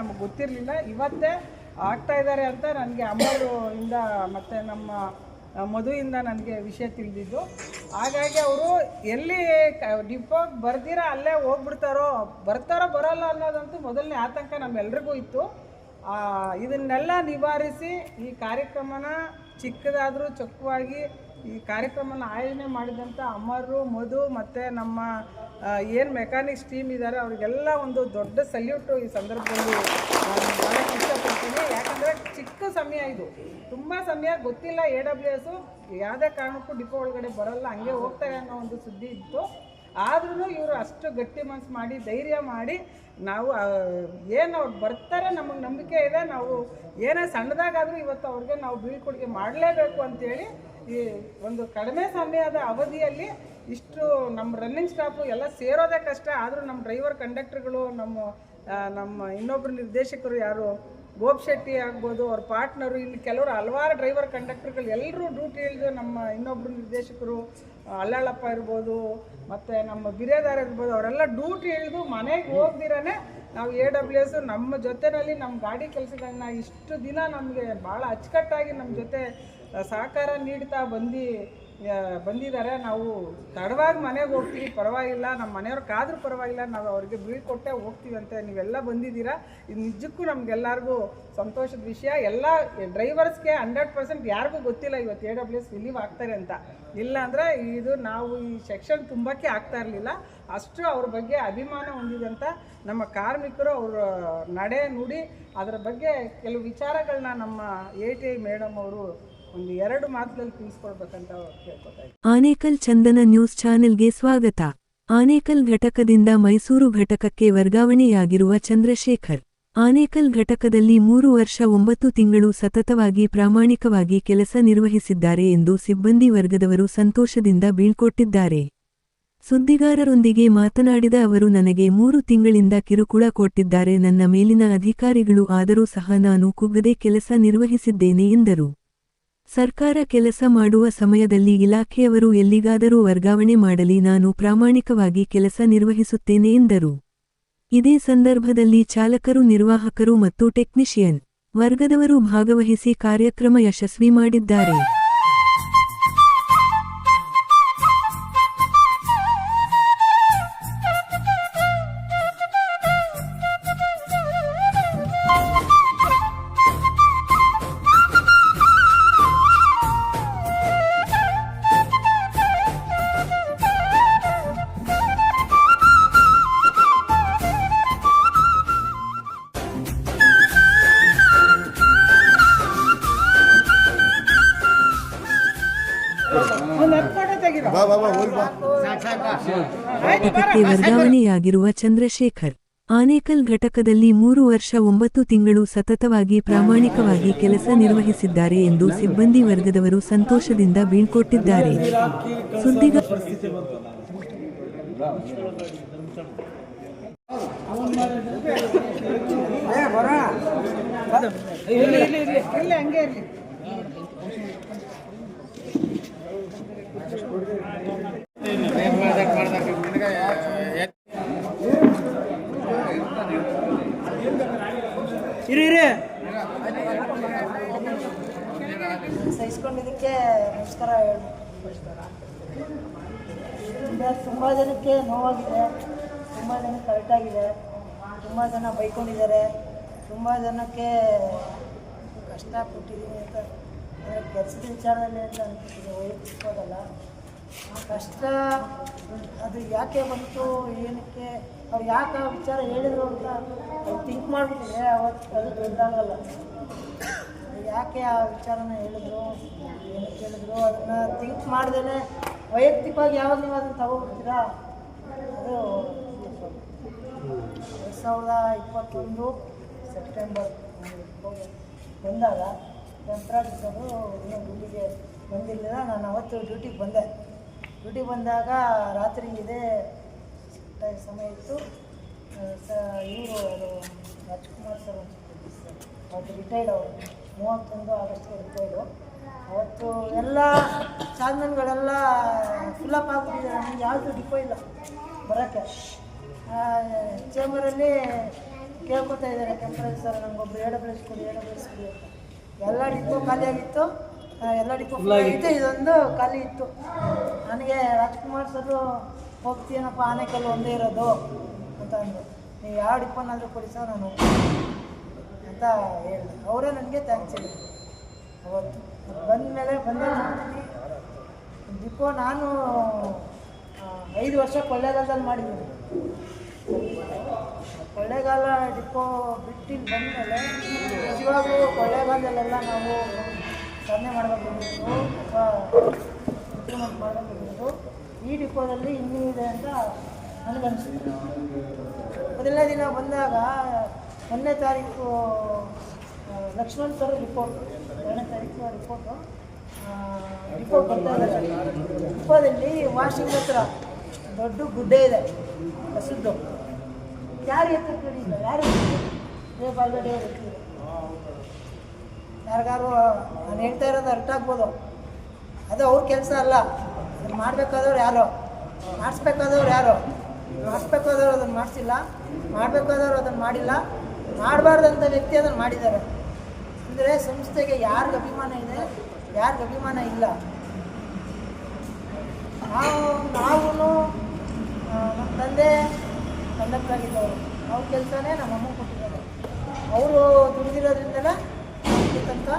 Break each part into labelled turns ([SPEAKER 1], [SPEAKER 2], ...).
[SPEAKER 1] ನಮಗೆ ಗೊತ್ತಿರಲಿಲ್ಲ. ಇವತ್ತೇ ಆಗ್ತಾ ಇದ್ದಾರೆ ಅಂತ ನನಗೆ ಅಮ್ಮರು ಇಂದ ಮತ್ತು ನಮ್ಮ ಮದುವಿಂದ ನನಗೆ ವಿಷಯ ತಿಳಿದಿದ್ದು. ಹಾಗಾಗಿ ಅವರು ಎಲ್ಲಿ ಡಿಪೋಗೆ ಬರ್ದಿರ ಅಲ್ಲೇ ಹೋಗ್ಬಿಡ್ತಾರೋ, ಬರ್ತಾರೋ ಬರೋಲ್ಲ ಅನ್ನೋದಂತೂ ಮೊದಲನೇ ಆತಂಕ ನಮ್ಮೆಲ್ರಿಗೂ ಇತ್ತು. ಇದನ್ನೆಲ್ಲ ನಿವಾರಿಸಿ ಈ ಕಾರ್ಯಕ್ರಮನ ಚಿಕ್ಕದಾದರೂ ಚೊಕ್ಕವಾಗಿ ಈ ಕಾರ್ಯಕ್ರಮನ ಆಯೋಜನೆ ಮಾಡಿದಂಥ ಅಮರು, ಮಧು ಮತ್ತು ನಮ್ಮ ಏನು ಮೆಕ್ಯಾನಿಕ್ಸ್ ಟೀಮ್ ಇದ್ದಾರೆ ಅವರಿಗೆಲ್ಲ ಒಂದು ದೊಡ್ಡ ಸಲ್ಯೂಟು ಈ ಸಂದರ್ಭದಲ್ಲಿ ನಾನು ಮಾಡೋಕ್ಕೆ ಇಷ್ಟಪಡ್ತೀನಿ. ಯಾಕಂದರೆ ಚಿಕ್ಕ ಸಮಯ ಇದು. ತುಂಬ ಸಮಯ, ಗೊತ್ತಿಲ್ಲ ಎ ಡಬ್ಲ್ಯೂ ಎಸ್ಸು ಯಾವುದೇ ಕಾರಣಕ್ಕೂ ಡಿಪೋ ಒಳಗಡೆ ಬರೋಲ್ಲ, ಹಂಗೆ ಹೋಗ್ತಾರೆ ಅನ್ನೋ ಒಂದು ಸುದ್ದಿ ಇತ್ತು. ಆದ್ರೂ ಇವರು ಅಷ್ಟು ಗಟ್ಟಿ ಮನಸ್ಸು ಮಾಡಿ, ಧೈರ್ಯ ಮಾಡಿ ನಾವು ಏನು ಅವ್ರು ಬರ್ತಾರೆ ನಮಗೆ ನಂಬಿಕೆ ಇದೆ. ನಾವು ಏನೇ ಸಣ್ಣದಾಗಾದರೂ ಇವತ್ತು ಅವ್ರಿಗೆ ನಾವು ಬೀಳ್ಕೊಡುಗೆ ಮಾಡಲೇಬೇಕು ಅಂತೇಳಿ ಈ ಒಂದು ಕಡಿಮೆ ಸಮಯದ ಅವಧಿಯಲ್ಲಿ ಇಷ್ಟು ನಮ್ಮ ರನ್ನಿಂಗ್ ಸ್ಟಾಫು ಎಲ್ಲ ಸೇರೋದೇ ಕಷ್ಟ. ಆದರೂ ನಮ್ಮ ಡ್ರೈವರ್ ಕಂಡಕ್ಟರ್ಗಳು ನಮ್ಮ ನಮ್ಮ ಇನ್ನೊಬ್ಬರು ನಿರ್ದೇಶಕರು ಯಾರು, ಗೋಪ್ ಶೆಟ್ಟಿ ಆಗ್ಬೋದು, ಅವ್ರ ಪಾರ್ಟ್ನರು ಇಲ್ಲಿ ಕೆಲವರು ಹಲವಾರು ಡ್ರೈವರ್ ಕಂಡಕ್ಟರ್ಗಳು ಎಲ್ಲರೂ ಡ್ಯೂಟಿ ಇಳಿದು ನಮ್ಮ ಇನ್ನೊಬ್ಬರು ನಿರ್ದೇಶಕರು ಅಲ್ಲಾಳಪ್ಪ ಇರ್ಬೋದು, ಮತ್ತು ನಮ್ಮ ಬಿರೇದಾರ ಇರ್ಬೋದು, ಅವರೆಲ್ಲ ಡ್ಯೂಟಿ ಇಳಿದು ಮನೆಗೆ ಹೋಗ್ದಿರೇ ನಾವು ಎ ಡಬ್ಲ್ಯೂ ಎಸ್ ನಮ್ಮ ಜೊತೆಯಲ್ಲಿ ನಮ್ಮ ಗಾಡಿ ಕೆಲಸಗಳನ್ನ ಇಷ್ಟು ದಿನ ನಮಗೆ ಭಾಳ ಅಚ್ಚುಕಟ್ಟಾಗಿ ನಮ್ಮ ಜೊತೆ ಸಹಕಾರ ನೀಡ್ತಾ ಬಂದು ಬಂದಿದ್ದಾರೆ. ನಾವು ತಡವಾಗಿ ಮನೆಗೆ ಹೋಗ್ತೀವಿ. ಪರವಾಗಿಲ್ಲ. ನಮ್ಮ ಮನೆಯವ್ರು ಕಾದ್ರೂ ಪರವಾಗಿಲ್ಲ. ನಾವು ಅವ್ರಿಗೆ ಬೀಳ್ಕೊಟ್ಟೆ ಹೋಗ್ತೀವಿ ಅಂತ ನೀವೆಲ್ಲ ಬಂದಿದ್ದೀರಾ? ಇದು ನಿಜಕ್ಕೂ ನಮಗೆಲ್ಲರಿಗೂ ಸಂತೋಷದ ವಿಷಯ. ಎಲ್ಲ ಡ್ರೈವರ್ಸ್ಗೆ ಹಂಡ್ರೆಡ್ ಪರ್ಸೆಂಟ್ ಯಾರಿಗೂ ಗೊತ್ತಿಲ್ಲ ಇವತ್ತು ಎ ಡಬ್ಲ್ಯೂ ಎಸ್ ರಿಲೀವ್ ಆಗ್ತಾರೆ ಅಂತ. ಇಲ್ಲ ಅಂದರೆ ಇದು ನಾವು ಈ ಸೆಕ್ಷನ್ ತುಂಬಕ್ಕೆ ಆಗ್ತಾ ಇರಲಿಲ್ಲ. ಅಷ್ಟು ಅವ್ರ ಬಗ್ಗೆ ಅಭಿಮಾನ ಹೊಂದಿದಂಥ ನಮ್ಮ ಕಾರ್ಮಿಕರು ಅವರ ನಡೆ ನುಡಿ ಅದರ ಬಗ್ಗೆ ಕೆಲವು ವಿಚಾರಗಳನ್ನ ನಮ್ಮ ಎ ಟಿ ಐ ಮೇಡಮ್ ಅವರು ಎರಡು ಮಾತುಗಳಲ್ಲಿ.
[SPEAKER 2] ಆನೇಕಲ್ ಚಂದನ ನ್ಯೂಸ್ ಚಾನೆಲ್ಗೆ ಸ್ವಾಗತ. ಆನೇಕಲ್ ಘಟಕದಿಂದ ಮೈಸೂರು ಘಟಕಕ್ಕೆ ವರ್ಗಾವಣೆಯಾಗಿರುವ ಚಂದ್ರಶೇಖರ್, ಆನೇಕಲ್ ಘಟಕದಲ್ಲಿ ಮೂರು ವರ್ಷ ಒಂಬತ್ತು ತಿಂಗಳು ಸತತವಾಗಿ ಪ್ರಾಮಾಣಿಕವಾಗಿ ಕೆಲಸ ನಿರ್ವಹಿಸಿದ್ದಾರೆ ಎಂದು ಸಿಬ್ಬಂದಿ ವರ್ಗದವರು ಸಂತೋಷದಿಂದ ಬೀಳ್ಕೊಟ್ಟಿದ್ದಾರೆ. ಸುದ್ದಿಗಾರರೊಂದಿಗೆ ಮಾತನಾಡಿದ ಅವರು, ನನಗೆ ಮೂರು ತಿಂಗಳಿಂದ ಕಿರುಕುಳ ಕೊಟ್ಟಿದ್ದಾರೆ. ನನ್ನ ಮೇಲಿನ ಅಧಿಕಾರಿಗಳು ಆದರೂ ಸಹ ನಾನು ಕುಗ್ಗದೆ ಕೆಲಸ ನಿರ್ವಹಿಸಿದ್ದೇನೆ, ಎಂದರು. ಸರ್ಕಾರ ಕೆಲಸ ಮಾಡುವ ಸಮಯದಲ್ಲಿ ಇಲಾಖೆಯವರು ಎಲ್ಲಿಗಾದರೂ ವರ್ಗಾವಣೆ ಮಾಡಲಿ, ನಾನು ಪ್ರಾಮಾಣಿಕವಾಗಿ ಕೆಲಸ ನಿರ್ವಹಿಸುತ್ತೇನೆ ಎಂದರು. ಇದೇ ಸಂದರ್ಭದಲ್ಲಿ ಚಾಲಕರು, ನಿರ್ವಾಹಕರು ಮತ್ತು ಟೆಕ್ನಿಷಿಯನ್ ವರ್ಗದವರು ಭಾಗವಹಿಸಿ ಕಾರ್ಯಕ್ರಮ ಯಶಸ್ವಿ ಮಾಡಿದ್ದಾರೆ. ವರ್ಗಾವಣೆಯಾಗಿರುವ ಚಂದ್ರಶೇಖರ್, ಆನೇಕಲ್ ಘಟಕದಲ್ಲಿ ಮೂರು ವರ್ಷ ಒಂಬತ್ತು ತಿಂಗಳು ಸತತವಾಗಿ ಪ್ರಾಮಾಣಿಕವಾಗಿ ಕೆಲಸ ನಿರ್ವಹಿಸಿದ್ದಾರೆ ಎಂದು ಸಿಬ್ಬಂದಿ ವರ್ಗದವರು ಸಂತೋಷದಿಂದ ಬೀಳ್ಕೊಟ್ಟಿದ್ದಾರೆ
[SPEAKER 1] ಇಲ್ಲಿ ಇಲ್ಲಿ ಇಲ್ಲಿ ಇಲ್ಲಿ ಹಂಗೆ ಇರಲಿ
[SPEAKER 3] ಸಹಿಸ್ಕೊಂಡಿದ್ದಕ್ಕೆ ನಮಸ್ಕಾರ ಈಗ ತುಂಬ ಜನಕ್ಕೆ ನೋವಾಗಿದೆ. ತುಂಬ ಜನಕ್ಕೆ ಕರೆಕ್ಟಾಗಿದೆ ತುಂಬ ಜನ ಬೈಕೊಂಡಿದ್ದಾರೆ. ತುಂಬ ಜನಕ್ಕೆ ಕಷ್ಟ ಕೊಟ್ಟಿದ್ದೀನಿ ಅಂತ ಅಂದರೆ ಕೆಲಸದ ವಿಚಾರದಲ್ಲಿ ಅಂತ ಅನ್ಕೊತೀನಿ ವೈಯಕ್ತಿಕವಾಗಲ್ಲ. ಕಷ್ಟ, ಅದು ಯಾಕೆ ಬಂತು, ಏನಕ್ಕೆ, ಅವ್ರು ಯಾಕೆ ಆ ವಿಚಾರ ಹೇಳಿದ್ರು ಅಂತ ಥಿಂಕ್ ಮಾಡಿಬಿಟ್ಟಿದ್ರೆ ಅವತ್ತು ಅದು ದೊಡ್ಡದಾಗಲ್ಲ. ಯಾಕೆ ಆ ವಿಚಾರನ ಹೇಳಿದ್ರು, ಏನಕ್ಕೆ ಹೇಳಿದ್ರು, ಅದನ್ನು ಥಿಂಕ್ ಮಾಡ್ದೇ ವೈಯಕ್ತಿಕವಾಗಿ ಯಾವಾಗ ನೀವು ಅದನ್ನು ತಗೋಬಿಡ್ತೀರಾ ಅದು ಎರಡು ಸಾವಿರದ ಇಪ್ಪತ್ತೊಂದು ಸೆಪ್ಟೆಂಬರ್ ಬಂದಾಗ ಯಂತ್ರಾಧಿಕಾರರು ಇನ್ನೂ ಡ್ಯೂಟಿಗೆ ಬಂದಿರಲಿಲ್ಲ. ನಾನು ಅವತ್ತು ಡ್ಯೂಟಿಗೆ ಬಂದೆ. ಡ್ಯೂಟಿಗೆ ಬಂದಾಗ ರಾತ್ರಿ ಇದೇ ಸಮಯ ಇತ್ತು. ಸ, ಇವರು ರಾಜ್ಕುಮಾರ್ ಸರ್ ಅವತ್ತು ರಿಟೈರ್ಡ್ ಅವರು. ಮೂವತ್ತೊಂದು ಆಗಸ್ಟ್ಗೆ ರಿಟೈರ್ಡು ಅವತ್ತು ಎಲ್ಲ ಚಾನಲ್ಗಳೆಲ್ಲ ಫುಲ್ಲಪ್ ಆಗಿಬಿಟ್ಟಿದ್ದಾರೆ. ನನಗೆ ಯಾವುದು ಡಿಪೋ ಇಲ್ಲ. ಬರೋಕ್ಕೆ. ಚೇಂಬರಲ್ಲಿ ಕೇಳ್ಕೊತಾ ಇದ್ದಾರೆ ಕೆಂಪರಾಜ್ ಸರ್ ನಮಗೊಬ್ರು ಎರಡು ಬೆಳೆಸ್ಕೊಡಿ ಎರಡು ಡಬ್ಲ್ಯೂ ಕೊಡಿ ಅಂತ. ಎಲ್ಲ ಡಿಪ್ಪು ಖಾಲಿಯಾಗಿತ್ತು ಆಗಿತ್ತು. ಎಲ್ಲ ಡಿಪೋ ಇತ್ತು ಇದೊಂದು ಖಾಲಿ ಇತ್ತು. ನನಗೆ ರಾಜ್ಕುಮಾರ್ ಸರ್ ಹೋಗ್ತೀನಪ್ಪ ಆನೆಕಲ್ಲು ಒಂದೇ ಇರೋದು ಅಂತ ಅಂದರು. ನೀವು ಯಾವ ಡಿಪೋನಾದರೂ ಕೊಡಿ ಸರ್ ನಾನು ಅಂತ ಹೇಳಿದೆ ಅವರೇ ನನಗೆ ಥ್ಯಾಂಕ್ಸ್ ಹೇಳಿದ್ರು. ಅವತ್ತು ಬಂದ ಮೇಲೆ ಬಂದ ಡಿಪೋ ನಾನು ಐದು ವರ್ಷ ಕೊಳ್ಳೇಗಾಲದಲ್ಲಿ ಮಾಡಿದ್ದೀನಿ. ಕೊಳ್ಳೇಗಾಲ ಡಿಪೋ ಬಿಟ್ಟು ಬಂದಮೇಲೆ ನಿಜವಾಗ್ಲೂ ಕೊಳ್ಳೇಗಾಲದಲ್ಲೆಲ್ಲ ನಾವು ಸಾಧನೆ ಮಾಡಬೇಕು ಇಂಪ್ರೂವ್ಮೆಂಟ್ ಈ ಡಿಪೋದಲ್ಲಿ ಇನ್ನೂ ಇದೆ ಅಂತ ನನಗನ್ಸುತ್ತೆ ಮೊದಲನೇ ದಿನ ಬಂದಾಗ ಒಂದನೇ ತಾರೀಕು ಲಕ್ಷ್ಮಣ್ ಸರ್ ರಿಪೋರ್ಟ್ ಎರಡನೇ ತಾರೀಕು ರಿಪೋರ್ಟು ರಿಪೋರ್ಟ್ ಬರ್ತಾ ಇದ್ದಾರೆ ಡಿಪೋದಲ್ಲಿ ವಾಷಿಂಗ್ ಹತ್ರ ದೊಡ್ಡ ಗುಡ್ಡೆ ಇದೆ ಹಸಿದ್ದು ಯಾರು ಎತ್ತ ಇಲ್ಲ ಯಾರು ಯಾರಿಗಾರು ನಾನು ಹೇಳ್ತಾ ಇರೋದು ಅರ್ಥ ಆಗ್ಬೋದು. ಅದು ಅವ್ರ ಕೆಲಸ ಅಲ್ಲ. ಅದನ್ನು ಮಾಡಬೇಕಾದವ್ರು ಯಾರು? ಮಾಡಿಸ್ಬೇಕಾದವ್ರು ಯಾರು? ಮಾಡಿಸ್ಬೇಕಾದವ್ರು ಅದನ್ನು ಮಾಡಿಸಿಲ್ಲ. ಮಾಡಬೇಕಾದವ್ರು ಅದನ್ನು ಮಾಡಿಲ್ಲ. ಮಾಡಬಾರ್ದಂಥ ವ್ಯಕ್ತಿ ಅದನ್ನು ಮಾಡಿದ್ದಾರೆ. ಅಂದರೆ ಸಂಸ್ಥೆಗೆ ಯಾರಿಗೆ ಅಭಿಮಾನ ಇದೆ, ಯಾರಿಗೆ ಅಭಿಮಾನ ಇಲ್ಲ? ನಾವು ನಾವು ನಮ್ಮ ತಂದೆ ತಂದಪ್ಪನಾಗಿದ್ದವರು ಅವ್ರ ಕೆಲಸನೇ ನಮ್ಮ ಅಮ್ಮ ಕೊಟ್ಟಿದ್ದಾರೆ ಅವರು ದುಡಿದಿರೋದ್ರಿಂದಲೇ ತನಕ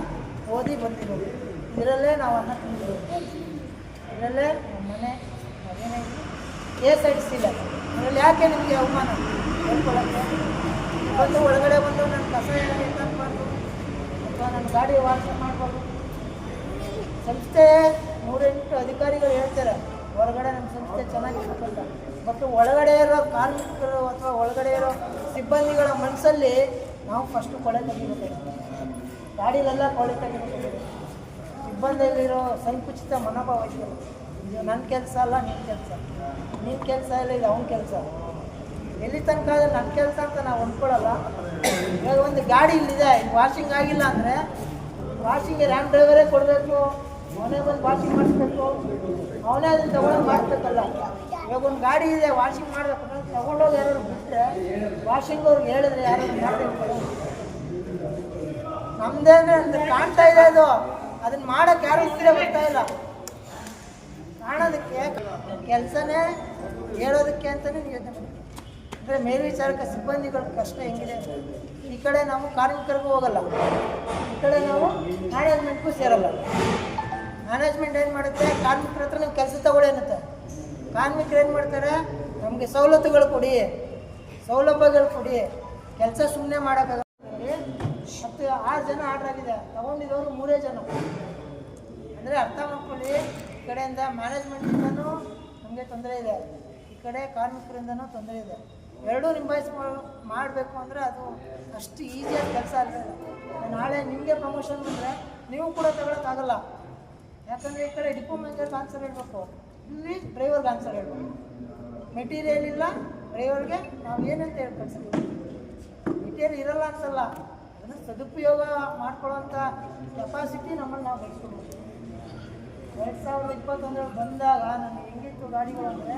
[SPEAKER 3] ಓದಿ ಬಂದಿರೋದು. ಇದರಲ್ಲೇ ನಾವು ಅನ್ನ ತಿಂದಿರೋದು. ಇದರಲ್ಲೇ ನಮ್ಮ ಮನೆ ಮಗನೇ ಏ ಸಡಿಸಿಲ್ಲ ಅದರಲ್ಲಿ ಯಾಕೆ ನಿಮಗೆ ಅವಮಾನ? ಹೇಳ್ಕೊಳಕ್ಕೆ ಬಂದು ಒಳಗಡೆ ಬಂದು ನನ್ನ ಕಸ ಎತ್ತಾಕ್ಬಾರ್ದು ಅಥವಾ ನನ್ನ ಗಾಡಿ ವಾಸ ಮಾಡಬಾರ್ದು. ಸಂಸ್ಥೆ ನೂರೆಂಟು ಅಧಿಕಾರಿಗಳು ಹೇಳ್ತಾರೆ. ಹೊರಗಡೆ ನಮ್ಮ ಸಂಸ್ಥೆ ಚೆನ್ನಾಗಿ ಇಟ್ಕೊಂಡ ಮತ್ತು ಒಳಗಡೆ ಇರೋ ಕಾರ್ಮಿಕರು ಅಥವಾ ಒಳಗಡೆ ಇರೋ ಸಿಬ್ಬಂದಿಗಳ ಮನಸ್ಸಲ್ಲಿ ನಾವು ಫಸ್ಟು ಕೊಳೆ ತೆಗಿಬೇಕು. ಗಾಡಿಲೆಲ್ಲ ಕೊಳೆ ತೆಗಿಬೇಕು. ಸಿಬ್ಬಂದಿಯಲ್ಲಿರೋ ಸಂಕುಚಿತ ಮನೋಭಾವ ಇದೆ ಇದು ನನ್ನ ಕೆಲಸ ಅಲ್ಲ ನಿನ್ನ ಕೆಲಸ. ನಿನ್ನ ಕೆಲಸ ಇಲ್ಲ, ಇದು ಅವನ ಕೆಲಸ. ಎಲ್ಲಿ ತನಕ ಅದು ನನ್ನ ಕೆಲಸ ಅಂತ ನಾವು ಅಂದ್ಕೊಳ್ಳಲ್ಲ ಇವಾಗ ಒಂದು ಗಾಡಿ ಇಲ್ಲಿದೆ ವಾಷಿಂಗ್ ಆಗಿಲ್ಲ ಅಂದರೆ ವಾಷಿಂಗ್ ರ್ಯಾಮ್ ಡ್ರೈವರೇ ಕೊಡಬೇಕು, ಮನೆ ಬಂದು ವಾಷಿಂಗ್ ಮಾಡಿಸ್ಬೇಕು. ಅವನೇ ಅದನ್ನ ತಗೊಳಕ್ ಮಾಡ್ಬೇಕಲ್ಲ. ಇವಾಗ ಒಂದು ಗಾಡಿ ಇದೆ ವಾಷಿಂಗ್ ಮಾಡಬೇಕು ತಗೊಂಡೋಗಿ ಯಾರು ಬಿಟ್ಟರೆ ವಾಷಿಂಗ್ ಅವ್ರಿಗೆ ಹೇಳಿದ್ರೆ ಯಾರು ಮಾಡಬೇಕು. ನಮ್ದೇನೆ ಅಂದ್ರೆ ಕಾಣ್ತಾ ಇದೆ ಅದು. ಅದನ್ನ ಮಾಡಕ್ ಯಾರು ಇದ್ರೆ ಬರ್ತಾ ಇಲ್ಲ. ಕಾಣೋದಕ್ಕೆ ಕೆಲಸನೇ ಹೇಳೋದಕ್ಕೆ ಅಂತಾನೆ ಯೋಚನೆ ಅಂದರೆ ಮೇಲ್ವಿಚಾರಕ ಸಿಬ್ಬಂದಿಗಳ ಕಷ್ಟ ಹೆಂಗಿದೆ? ಈ ಕಡೆ ನಾವು ಕಾರ್ಮಿಕರಿಗೂ ಹೋಗಲ್ಲ. ಈ ಕಡೆ ನಾವು ಮ್ಯಾನೇಜ್ಮೆಂಟ್ಗೂ ಸೇರಲ್ಲ. ಮ್ಯಾನೇಜ್ಮೆಂಟ್ ಏನು ಮಾಡುತ್ತೆ? ಕಾರ್ಮಿಕರ ಹತ್ರ ನೀವು ಕೆಲಸ ತಗೊಳ್ಳಿ ಅನ್ನತ್ತೆ. ಕಾರ್ಮಿಕರು ಏನು ಮಾಡ್ತಾರೆ? ನಮಗೆ ಸವಲತ್ತುಗಳು ಕೊಡಿ. ಸೌಲಭ್ಯಗಳು ಕೊಡಿ. ಕೆಲಸ ಸುಮ್ಮನೆ ಮಾಡೋಕ್ಕಾಗಲ್ಲ ಮತ್ತು ಆರು ಜನ ಆರ್ಡ್ರ್ ಆಗಿದೆ. ತಗೊಂಡಿದ್ದವರು ಮೂರೇ ಜನ. ಅಂದರೆ ಅರ್ಥ ಮಾಡ್ಕೊಳ್ಳಿ. ಈ ಕಡೆಯಿಂದ ಮ್ಯಾನೇಜ್ಮೆಂಟಿಂದನೂ ನಮಗೆ ತೊಂದರೆ ಇದೆ. ಈ ಕಡೆ ಕಾರ್ಮಿಕರಿಂದನೂ ತೊಂದರೆ ಇದೆ. ಎರಡೂ ನಿಭಾಯಿಸ್ ಮಾಡಬೇಕು ಅಂದರೆ ಅದು ಅಷ್ಟು ಈಸಿಯಾಗಿ ಕೆಲಸ ಅಲ್ಲ ನಾಳೆ ನಿಮಗೆ ಪ್ರಮೋಷನ್ ಬಂದರೆ ನೀವು ಕೂಡ ತಗೊಳಕ್ಕಾಗಲ್ಲ. ಯಾಕಂದರೆ ಈ ಕಡೆ ಡಿಪೋ ಮ್ಯಾನೇಜರ್ಗೆ ಆನ್ಸರ್ ಹೇಳಬೇಕು. ಇಲ್ಲಿ ಡ್ರೈವರ್ಗೆ ಆನ್ಸರ್ ಹೇಳಬೇಕು. ಮೆಟೀರಿಯಲ್ ಇಲ್ಲ ಡ್ರೈವರ್ಗೆ ನಾವು ಏನಂತ ಹೇಳಿ ಮೆಟೀರಿಯಲ್ ಇರಲ್ಲ ಅನ್ಸಲ್ಲ. ಅದನ್ನು ಸದುಪಯೋಗ ಮಾಡ್ಕೊಳ್ಳೋಂಥ ಕೆಪಾಸಿಟಿ ನಮ್ಮನ್ನು ನಾವು ಬೆಳೆಸ್ಕೊಬೇಕು ಎರಡು ಸಾವಿರದ ಇಪ್ಪತ್ತೊಂದರಲ್ಲಿ ಬಂದಾಗ ನನಗೆ ಹೆಂಗಿತ್ತು ಗಾಡಿಗಳು ಅಂದರೆ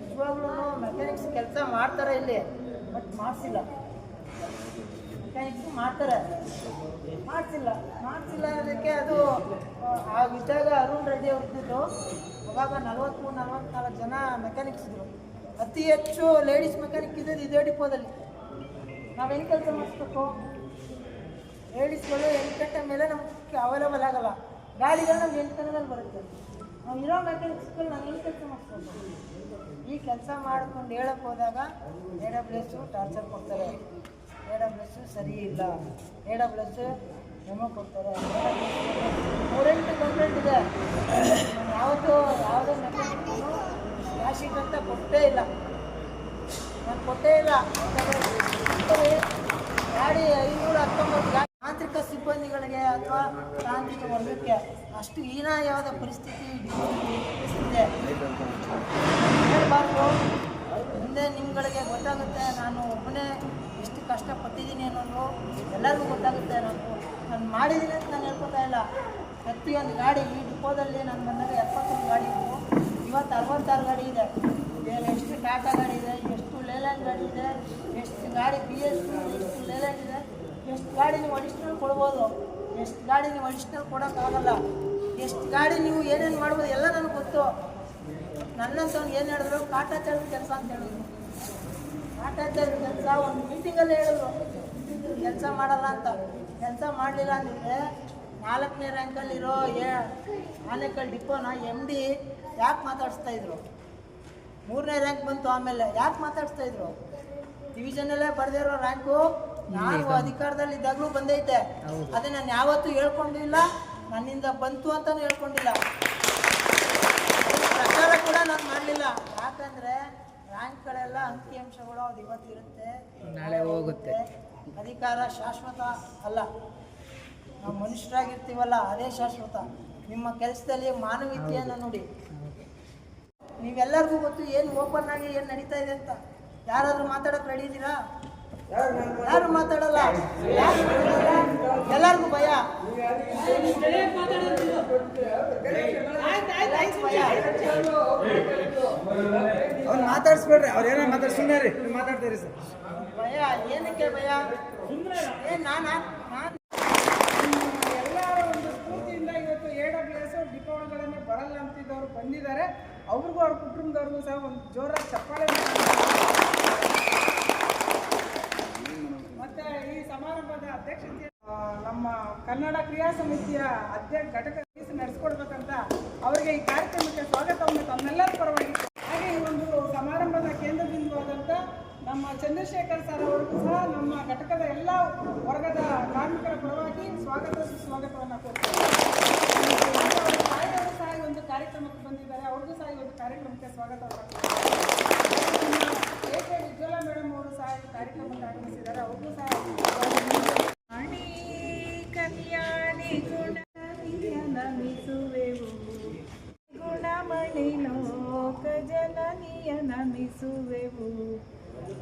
[SPEAKER 3] ನಿಜವಾಗ್ಲೂ ಮೆಕ್ಯಾನಿಕ್ಸ್ ಕೆಲಸ ಮಾಡ್ತಾರೆ ಇಲ್ಲಿ ಬಟ್ ಮಾಡಿಸಿಲ್ಲ. ಮೆಕ್ಯಾನಿಕ್ಸ್ ಮಾಡ್ತಾರೆ. ಮಾಡಿಸಿಲ್ಲ. ಮಾಡಿಸಿಲ್ಲ ಅದಕ್ಕೆ ಅದು ಆ, ಆಗಿದ್ದಾಗ ಅರುಣ್ ರೆಡ್ಡಿ ಅವ್ರು ಇದ್ದಿದ್ದು ಅವಾಗ ನಲವತ್ತು ನಲವತ್ನಾಲ್ಕು ಜನ ಮೆಕ್ಯಾನಿಕ್ಸ್ ಇದ್ರು. ಅತಿ ಹೆಚ್ಚು ಲೇಡೀಸ್ ಮೆಕ್ಯಾನಿಕ್ ಇದ್ದದ್ದು ಇದೇ ಡಿಪೋದಲ್ಲಿ. ನಾವು ಏನು ಕೆಲಸ ಮಾಡಿಸ್ಬೇಕು? ಲೇಡೀಸ್ಗಳು ಎಂಟು ಗಂಟೆ ಮೇಲೆ ನಮಗೆ ಅವೈಲೇಬಲ್ ಆಗಲ್ಲ. ಗಾಡಿಗಳು ನಮ್ಗೆ ಎಂಟು ಬರುತ್ತೆ. ನಾವು ಇರೋ ಮೆಕ್ಯಾನಿಕ್ಸ್ಗಳು ನಾವು ಏನು ಕೆಲಸ ಮಾಡಿಸ್ಬೇಕು? ಈ ಕೆಲಸ ಮಾಡ್ಕೊಂಡು ಹೇಳಕ್ಕೆ ಹೋದಾಗ ಎ ಪ್ಲೇಸು ಟಾರ್ಚರ್ ಕೊಡ್ತಾರೆ. ಎ ಡಬ್ಲ್ಯೂ ಎಸ್ಸು ಸರಿ ಇಲ್ಲ ಎ ಡಬ್ಲ್ಯೂ ಎಸ್ಸು ಮೆಮೊ ಕೊಡ್ತಾರೆ. ಮೂರೆಂಟು ಕಂಪ್ಲೇಂಟ್ ಇದೆ. ಯಾವುದು ಯಾವುದೇ ಕ್ಯಾಶಿಗೆ ಅಂತ ಕೊಟ್ಟೇ ಇಲ್ಲ. ನಾನು ಕೊಟ್ಟೇ ಇಲ್ಲ. ಗಾಡಿ ಐನೂರ ಹತ್ತೊಂಬತ್ತು ತಾಂತ್ರಿಕ ಸಿಬ್ಬಂದಿಗಳಿಗೆ ಅಥವಾ ತಾಂತ್ರಿಕ ವರ್ಗಕ್ಕೆ ಅಷ್ಟು ಹೀನಾಯವಾದ ಪರಿಸ್ಥಿತಿ ಇದೆ. ಎಷ್ಟು ಕಷ್ಟಪಟ್ಟಿದ್ದೀನಿ ಅನ್ನೋದು ಎಲ್ಲರಿಗೂ ಗೊತ್ತಾಗುತ್ತೆ ಅನ್ನೋದು. ನಾನು ಮಾಡಿದ್ದೀನಿ ಅಂತ ನಾನು ಹೇಳ್ಕೊತಾ ಇಲ್ಲ. ಪ್ರತಿಯೊಂದು ಗಾಡಿ, ಈ ಡಿಪೋದಲ್ಲಿ ನಾನು ಬಂದಾಗ ಎಪ್ಪತ್ತೊಂದು ಗಾಡಿ ಇತ್ತು. ಇವತ್ತು ಅರವತ್ತಾರು ಗಾಡಿ ಇದೆ. ಎಷ್ಟು ಟಾಟಾ ಗಾಡಿ ಇದೆ, ಎಷ್ಟು ಲೇಲ ಲೇಲ್ಯಾಂಡ್ ಗಾಡಿ ಇದೆ, ಎಷ್ಟು ಗಾಡಿ ಬಿ ಎಸ್ ಎಷ್ಟು ಲೇಲ್ಯಾಂಡ್ ಇದೆ, ಎಷ್ಟು ಗಾಡಿ ನೀವು ಅಡಿಷ್ನಲ್ ಕೊಡ್ಬೋದು. ಎಷ್ಟು ಗಾಡಿ ನೀವು ಅಡಿಷ್ನಲ್ ಕೊಡೋಕ್ಕಾಗಲ್ಲ. ಎಷ್ಟು ಗಾಡಿ ನೀವು ಏನೇನು ಮಾಡ್ಬೋದು ಎಲ್ಲ ನನಗೆ ಗೊತ್ತು. ನನ್ನಂತವ್ನು ಏನು ಹೇಳಿದ್ರು? ಕಾಟಾಚಾರದ ಕೆಲಸ ಅಂತ ಹೇಳಿದ್ರು. ಕಾಟಾಚಾರದ ಕೆಲಸ ಒಂದು ಮೀಟಿಂಗಲ್ಲಿ ಹೇಳಿದ್ರು. ಕೆಲಸ ಮಾಡಲ್ಲ ಅಂತ. ಕೆಲಸ ಮಾಡಲಿಲ್ಲ ಅಂದರೆ ನಾಲ್ಕನೇ ರ್ಯಾಂಕಲ್ಲಿರೋ ಏ ಆನೇಕಲ್ ಡಿಪೋನ ಎಂ ಡಿ ಯಾಕೆ ಮಾತಾಡಿಸ್ತಾ ಇದ್ರು? ಮೂರನೇ ರ್ಯಾಂಕ್ ಬಂತು ಆಮೇಲೆ ಯಾಕೆ ಮಾತಾಡಿಸ್ತಾ ಇದ್ರು? ಡಿವಿಷನಲ್ಲೇ ಬರ್ದಿರೋ ರ್ಯಾಂಕು ನಾನು ಅಧಿಕಾರದಲ್ಲಿ ಇದ್ದಾಗಲೂ ಬಂದೈತೆ. ಅದೇ ನಾನು ಯಾವತ್ತೂ ಹೇಳ್ಕೊಂಡಿಲ್ಲ ನನ್ನಿಂದ ಬಂತು ಅಂತಲೂ ಹೇಳ್ಕೊಂಡಿಲ್ಲ. ಪ್ರಚಾರ ಕೂಡ ನಾನು ಮಾಡಲಿಲ್ಲ. ಯಾಕಂದ್ರೆ ರ್ಯಾಂಕ್ಗಳೆಲ್ಲ ಅಂಕಿಅಂಶಗಳು ಅದು ಇವತ್ತು ಇರುತ್ತೆ ನಾಳೆ ಹೋಗುತ್ತೆ. ಅಧಿಕಾರ ಶಾಶ್ವತ ಅಲ್ಲ. ನಾವು ಮನುಷ್ಯರಾಗಿರ್ತೀವಲ್ಲ ಅದೇ ಶಾಶ್ವತ. ನಿಮ್ಮ ಕೆಲಸದಲ್ಲಿ ಮಾನವೀಯತೆಯನ್ನು ನೋಡಿ. ನೀವೆಲ್ಲರಿಗೂ ಗೊತ್ತು ಏನು ಓಪನ್ ಆಗಿ ಏನು ನಡೀತಾ ಇದೆ ಅಂತ. ಯಾರಾದರೂ ಮಾತಾಡೋಕೆ ರೆಡಿ ಇದ್ದೀರಾ? ಯಾರು ಮಾತಾಡಲ್ಲ? ಯಾರು ಮಾತಾಡಲ್ಲ? ಎಲ್ಲರಿಗೂ ಭಯ. ಆಯ್ತು ಆಯ್ತು
[SPEAKER 4] ಅವ್ನು ಮಾತಾಡ್ಸ್ಬೇಡ್ರಿ ಅವ್ರು ಏನೇ ಮಾತಾಡ್ ಸುಮ್ಮನೆ ರೀ ನೀವು ಮಾತಾಡ್ತೀರಿ ಸರ್.
[SPEAKER 3] ಭಯ ಏನಕ್ಕೆ ಭಯ? ಏ ನಾನಾ? ನಾನು
[SPEAKER 1] ಎಲ್ಲರ ಒಂದು ಸ್ಫೂರ್ತಿಯಿಂದ ಇವತ್ತು ಎ ಡಬ್ಲ್ಯೂ ಎಸ್ ದೀಪಾವಳಿಗಳನ್ನೇ ಬರಲ್ಲ ಅಂತಿದ್ದವರು ಬಂದಿದ್ದಾರೆ. ಅವ್ರಿಗೂ ಅವ್ರ ಕುಟುಂಬದವ್ರಿಗೂ ಸಹ ಒಂದು ಜೋರಾಗಿ ಚಪ್ಪಾಳೆ. ಈ ಸಮಾರಂಭದ ಅಧ್ಯಕ್ಷತೆ ನಮ್ಮ ಕನ್ನಡ ಕ್ರಿಯಾ ಸಮಿತಿಯ ಅಧ್ಯಕ್ಷ ಘಟಕ ನಡೆಸ್ಕೊಡ್ಬೇಕಂತ ಅವರಿಗೆ ಈ ಕಾರ್ಯಕ್ರಮಕ್ಕೆ ಸ್ವಾಗತವನ್ನು ತಮ್ಮೆಲ್ಲರ ಪರವಾಗಿ. ಹಾಗೆ ಈ ಒಂದು ಸಮಾರಂಭದ ಕೇಂದ್ರ ಬಿಂದುವಾದಂಥ ನಮ್ಮ ಚಂದ್ರಶೇಖರ್ ಸರ್ ಅವರಿಗೂ ಸಹ ನಮ್ಮ ಘಟಕದ ಎಲ್ಲ ವರ್ಗದ ಕಾರ್ಮಿಕರ ಪರವಾಗಿ ಸ್ವಾಗತ ಸ್ವಾಗತವನ್ನು ಕೊಡ್ತಾರೆ ಸಹ ಈ ಒಂದು ಕಾರ್ಯಕ್ರಮಕ್ಕೆ ಬಂದಿದ್ದಾರೆ, ಅವ್ರಿಗೂ ಸಹ ಈ ಒಂದು ಕಾರ್ಯಕ್ರಮಕ್ಕೆ ಸ್ವಾಗತವನ್ನು ನಮಿಸುವೆವು